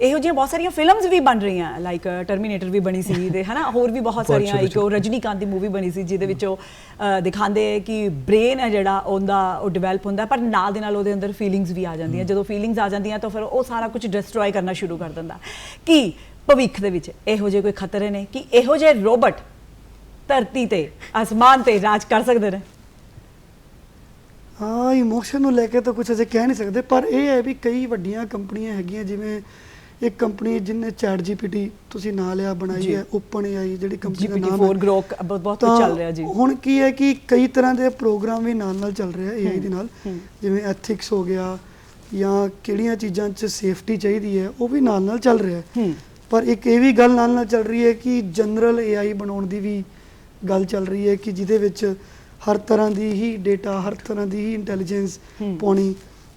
ਇਹੋ ਜਿਹੀਆਂ ਬਹੁਤ ਸਾਰੀਆਂ ਫਿਲਮਸ ਵੀ ਬਣ ਰਹੀਆਂ ਲਾਈਕ ਟਰਮੀਨੇਟਰ ਵੀ ਬਣੀ ਸੀ ਤੇ ਹਨਾ ਹੋਰ ਵੀ ਬਹੁਤ ਸਾਰੀਆਂ ਇੱਕ ਉਹ ਰਜਨੀਕਾਂਤ ਦੀ ਮੂਵੀ ਬਣੀ ਸੀ ਜਿਹਦੇ ਵਿੱਚ ਉਹ ਅ, ਦਿਖਾਉਂਦੇ ਹੈ ਕਿ ਬ੍ਰੇਨ ਹੈ ਜਿਹੜਾ ਉਹਦਾ ਉਹ ਡਿਵੈਲਪ ਹੁੰਦਾ ਪਰ ਨਾਲ ਦੇ ਨਾਲ ਉਹਦੇ ਅੰਦਰ ਫੀਲਿੰਗਸ ਵੀ ਆ ਜਾਂਦੀਆਂ। ਜਦੋਂ ਫੀਲਿੰਗਸ ਆ ਜਾਂਦੀਆਂ ਤਾਂ ਫਿਰ ਉਹ ਸਾਰਾ ਕੁਝ ਡਿਸਟਰੋਏ ਕਰਨਾ ਸ਼ੁਰੂ ਕਰ ਦਿੰਦਾ। ਕਿ? ਭਵਿੱਖ ਦੇ ਵਿੱਚ। ਇਹੋ ਜਿਹੇ ਕੋਈ ਖਤਰੇ ਨੇ? ਕਿ ਇਹੋ ਜਿਹੇ ਰੋਬੋਟ ਧਰਤੀ ਤੇ ਅਸਮਾਨ ਤੇ ਰਾਜ ਕਰ ਸਕਦੇ ਨੇ? ਹਾਂ ਇਮੋਸ਼ਨ ਨੂੰ ਲੈ ਕੇ ਤਾਂ ਕੁਝ ਅਜੇ ਕਹਿ ਨਹੀਂ ਸਕਦੇ ਪਰ ਇਹ ਹੈ ਵੀ ਕਈ ਵੱਡੀਆਂ ਕੰਪਨੀਆਂ ਹੈਗੀਆਂ ਜਿਵੇਂ ਇੱਕ ਕੰਪਨੀ ਜਿਹਨੇ ਚੈਟ ਜੀਪੀਟੀ ਤੁਸੀਂ ਨਾਂ ਲਿਆ ਬਣਾਈ। ਹੈ ਓਪਨ ਏਆਈ ਜਿਹੜੀ ਕੰਪਨੀ ਦਾ ਨਾਮ GPT-4 Grok ਬਹੁਤ ਚੱਲ ਰਿਹਾ ਜੀ ਹੁਣ ਕੀ ਹੈ ਕਿ ਕਈ ਤਰ੍ਹਾਂ ਦੇ ਪ੍ਰੋਗਰਾਮ ਵੀ ਨਾਲ ਨਾਲ ਚੱਲ ਰਹੇ ਏਆਈ ਦੇ ਨਾਲ ਹੂੰ। ਜਿਵੇਂ ਐਥਿਕਸ ਹੋ ਗਿਆ ਜਾਂ ਕਿਹੜੀਆਂ ਚੀਜ਼ਾਂ 'ਚ ਸੇਫਟੀ ਚਾਹੀਦੀ ਹੈ ਉਹ ਵੀ ਨਾਲ ਨਾਲ ਚੱਲ ਰਿਹਾ ਹੈ ਹੂੰ ਪਰ ਇੱਕ ਇਹ ਵੀ ਗੱਲ ਨਾਲ ਨਾਲ ਚੱਲ ਰਹੀ ਹੈ ਕਿ ਜਨਰਲ ਏਆਈ ਬਣਾਉਣ ਦੀ ਵੀ ਗੱਲ ਚੱਲ ਰਹੀ ਹੈ ਕਿ ਜਿਹਦੇ ਵਿੱਚ ਹਰ ਤਰ੍ਹਾਂ ਦੀ ਹੀ ਡੇਟਾ ਹਰ ਤਰ੍ਹਾਂ ਦੀ ਹੀ ਇੰਟੈਲੀਜੈਂਸ ਹੂੰ। ਪਾਉਣੀ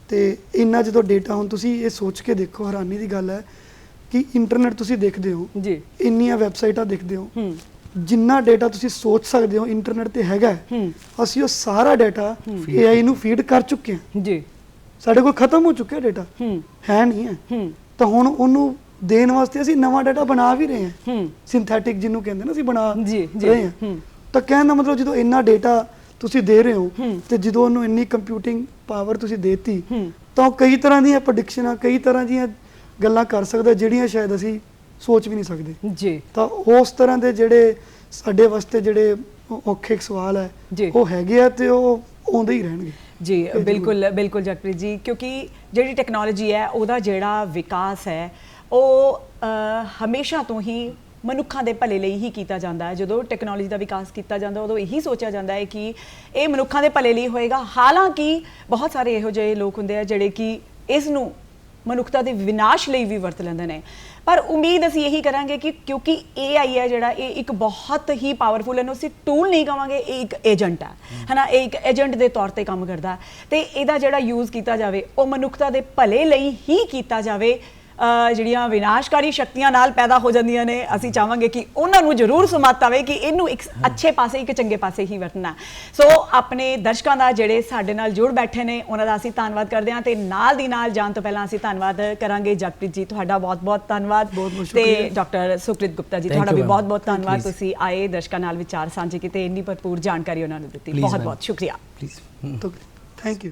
ਤੇ ਇੰਨਾ ਜਦੋਂ ਡੇਟਾ ਹੁਣ ਤੁਸੀਂ ਇਹ ਸੋਚ ਕੇ ਦੇਖੋ ਹੈਰਾਨੀ ਦੀ ਗੱਲ ਹੈ ਕਿ ਇੰਟਰਨੈਟ ਤੁਸੀਂ ਦੇਖਦੇ ਹੋ ਜੀ। ਇੰਨੀਆਂ ਵੈਬਸਾਈਟਾਂ ਦੇਖਦੇ ਹੋ ਹੂੰ। ਜਿੰਨਾ ਡੇਟਾ ਤੁਸੀਂ ਸੋਚ ਸਕਦੇ ਹੋ ਇੰਟਰਨੈਟ ਤੇ ਹੈਗਾ ਅਸੀਂ ਉਹ ਸਾਰਾ ਡਾਟਾ। AI ਨੂੰ ਫੀਡ ਕਰ ਚੁੱਕੇ ਹਾਂ। ਜੀ। ਸਾਡੇ ਕੋਲ ਖਤਮ ਹੋ ਚੁੱਕਿਆ ਡਾਟਾ ਹੂੰ। ਹੈ ਨਹੀਂ ਹੈ। ਤਾਂ ਹੁਣ ਉਹਨੂੰ ਦੇਣ ਵਾਸਤੇ ਅਸੀਂ ਨਵਾਂ ਡਾਟਾ ਬਣਾ ਵੀ ਰਹੇ ਹਾਂ। ਸਿੰਥੈਟਿਕ ਜਿਹਨੂੰ ਕਹਿੰਦੇ ਨਾ ਅਸੀਂ ਬਣਾ ਜੀ ਜੀ। ਰਹੇ ਹਾਂ। ਹੂੰ। ਤਾਂ ਕਹਿਣ ਦਾ ਮਤਲਬ ਜਦੋਂ ਇੰਨਾ ਡਾਟਾ ਤੁਸੀਂ ਦੇ ਰਹੇ ਹੋ। ਤੇ ਜਦੋਂ ਉਹਨੂੰ ਇੰਨੀ ਕੰਪਿਊਟਿੰਗ ਪਾਵਰ ਤੁਸੀਂ ਦੇਤੀ ਤਾਂ ਕਈ ਤਰ੍ਹਾਂ ਦੀਆਂ ਪ੍ਰੈਡਿਕਸ਼ਨਾਂ ਕਈ ਤਰ੍ਹਾਂ ਦੀਆਂ ਗੱਲਾਂ ਕਰ ਸਕਦਾ ਜਿਹੜੀਆਂ ਸ਼ਾਇਦ ਅਸੀਂ ਸੋਚ ਵੀ ਨਹੀਂ ਸਕਦੇ ਜੀ ਤਾਂ ਉਸ ਤਰ੍ਹਾਂ ਦੇ ਜਿਹੜੇ ਸਾਡੇ ਵਾਸਤੇ ਜਿਹੜੇ ਔਖੇ ਸਵਾਲ ਹੈ। ਉਹ ਹੈਗੇ ਆ ਤੇ ਉਹ ਆਉਂਦੇ ਹੀ ਰਹਿਣਗੇ ਜੀ। ਬਿਲਕੁਲ ਬਿਲਕੁਲ ਜਗਪ੍ਰੀਤ ਜੀ ਕਿਉਂਕਿ ਜਿਹੜੀ ਟੈਕਨੋਲੋਜੀ ਹੈ ਉਹਦਾ ਜਿਹੜਾ ਵਿਕਾਸ ਹੈ ਉਹ ਹਮੇਸ਼ਾ ਤੋਂ ਹੀ ਮਨੁੱਖਾਂ ਦੇ ਭਲੇ ਲਈ ਹੀ ਕੀਤਾ ਜਾਂਦਾ ਹੈ। ਜਦੋਂ ਟੈਕਨੋਲੋਜੀ ਦਾ ਵਿਕਾਸ ਕੀਤਾ ਜਾਂਦਾ, ਉਦੋਂ ਇਹੀ ਸੋਚਿਆ ਜਾਂਦਾ ਹੈ ਕਿ ਇਹ ਮਨੁੱਖਾਂ ਦੇ ਭਲੇ ਲਈ ਹੋਏਗਾ। ਹਾਲਾਂਕਿ ਬਹੁਤ ਸਾਰੇ ਇਹੋ ਜਿਹੇ ਲੋਕ ਹੁੰਦੇ ਆ ਜਿਹੜੇ ਕਿ ਇਸ ਨੂੰ ਮਨੁੱਖਤਾ ਦੇ ਵਿਨਾਸ਼ ਲਈ ਵੀ ਵਰਤ ਲੈਂਦੇ ਨੇ। ਪਰ ਉਮੀਦ ਅਸੀਂ ਇਹੀ ਕਰਾਂਗੇ ਕਿ ਕਿਉਂਕਿ AI ਹੈ ਜਿਹੜਾ, ਇਹ ਇੱਕ ਬਹੁਤ ਹੀ ਪਾਵਰਫੁਲ ਇਹਨੂੰ ਅਸੀਂ ਟੂਲ ਨਹੀਂ ਕਵਾਂਗੇ, ਇਹ ਇੱਕ ਏਜੰਟ ਹੈ। ਹਨਾ, ਇਹ ਇੱਕ ਏਜੰਟ ਦੇ ਤੌਰ ਤੇ ਕੰਮ ਕਰਦਾ ਹੈ। ਤੇ ਇਹਦਾ ਜਿਹੜਾ ਯੂਜ਼ ਕੀਤਾ ਜਾਵੇ, ਉਹ ਮਨੁੱਖਤਾ ਦੇ ਭਲੇ ਲਈ ਹੀ ਕੀਤਾ ਜਾਵੇ। ਜਿਹੜੀਆਂ ਵਿਨਾਸ਼ਕਾਰੀ ਸ਼ਕਤੀਆਂ ਨਾਲ ਪੈਦਾ ਹੋ ਜਾਂਦੀਆਂ ਨੇ ਅਸੀਂ ਚਾਹਾਂਗੇ ਕਿ ਉਹਨਾਂ ਨੂੰ ਜ਼ਰੂਰ ਸਮਾਤ ਆਵੇ ਕਿ ਇਹਨੂੰ ਇੱਕ ਅੱਛੇ ਪਾਸੇ ਇੱਕ ਚੰਗੇ ਪਾਸੇ ਹੀ ਵਰਤਣਾ। ਸੋ ਆਪਣੇ ਦਰਸ਼ਕਾਂ ਦਾ ਜਿਹੜੇ ਸਾਡੇ ਨਾਲ ਜੁੜ ਬੈਠੇ ਨੇ ਉਹਨਾਂ ਦਾ ਅਸੀਂ ਧੰਨਵਾਦ ਕਰਦੇ ਹਾਂ ਤੇ ਨਾਲ ਦੀ ਨਾਲ ਜਾਣ ਤੋਂ ਪਹਿਲਾਂ ਅਸੀਂ ਧੰਨਵਾਦ ਕਰਾਂਗੇ। ਜਗਪ੍ਰੀਤ ਜੀ ਤੁਹਾਡਾ ਬਹੁਤ-ਬਹੁਤ ਧੰਨਵਾਦ ਤੇ ਡਾਕਟਰ ਸੁਕ੍ਰਿਤ ਗੁਪਤਾ ਜੀ ਤੁਹਾਡਾ ਵੀ ਬਹੁਤ-ਬਹੁਤ ਧੰਨਵਾਦ। ਤੁਸੀਂ ਆਏ ਦਰਸ਼ਕਾਂ ਨਾਲ ਵਿਚਾਰ ਸਾਂਝੇ ਕੀਤੇ ਇੰਨੀ ਭਰਪੂਰ ਜਾਣਕਾਰੀ ਉਹਨਾਂ ਨੂੰ ਦਿੱਤੀ। ਬਹੁਤ-ਬਹੁਤ ਸ਼ੁਕਰੀਆ। Please thank you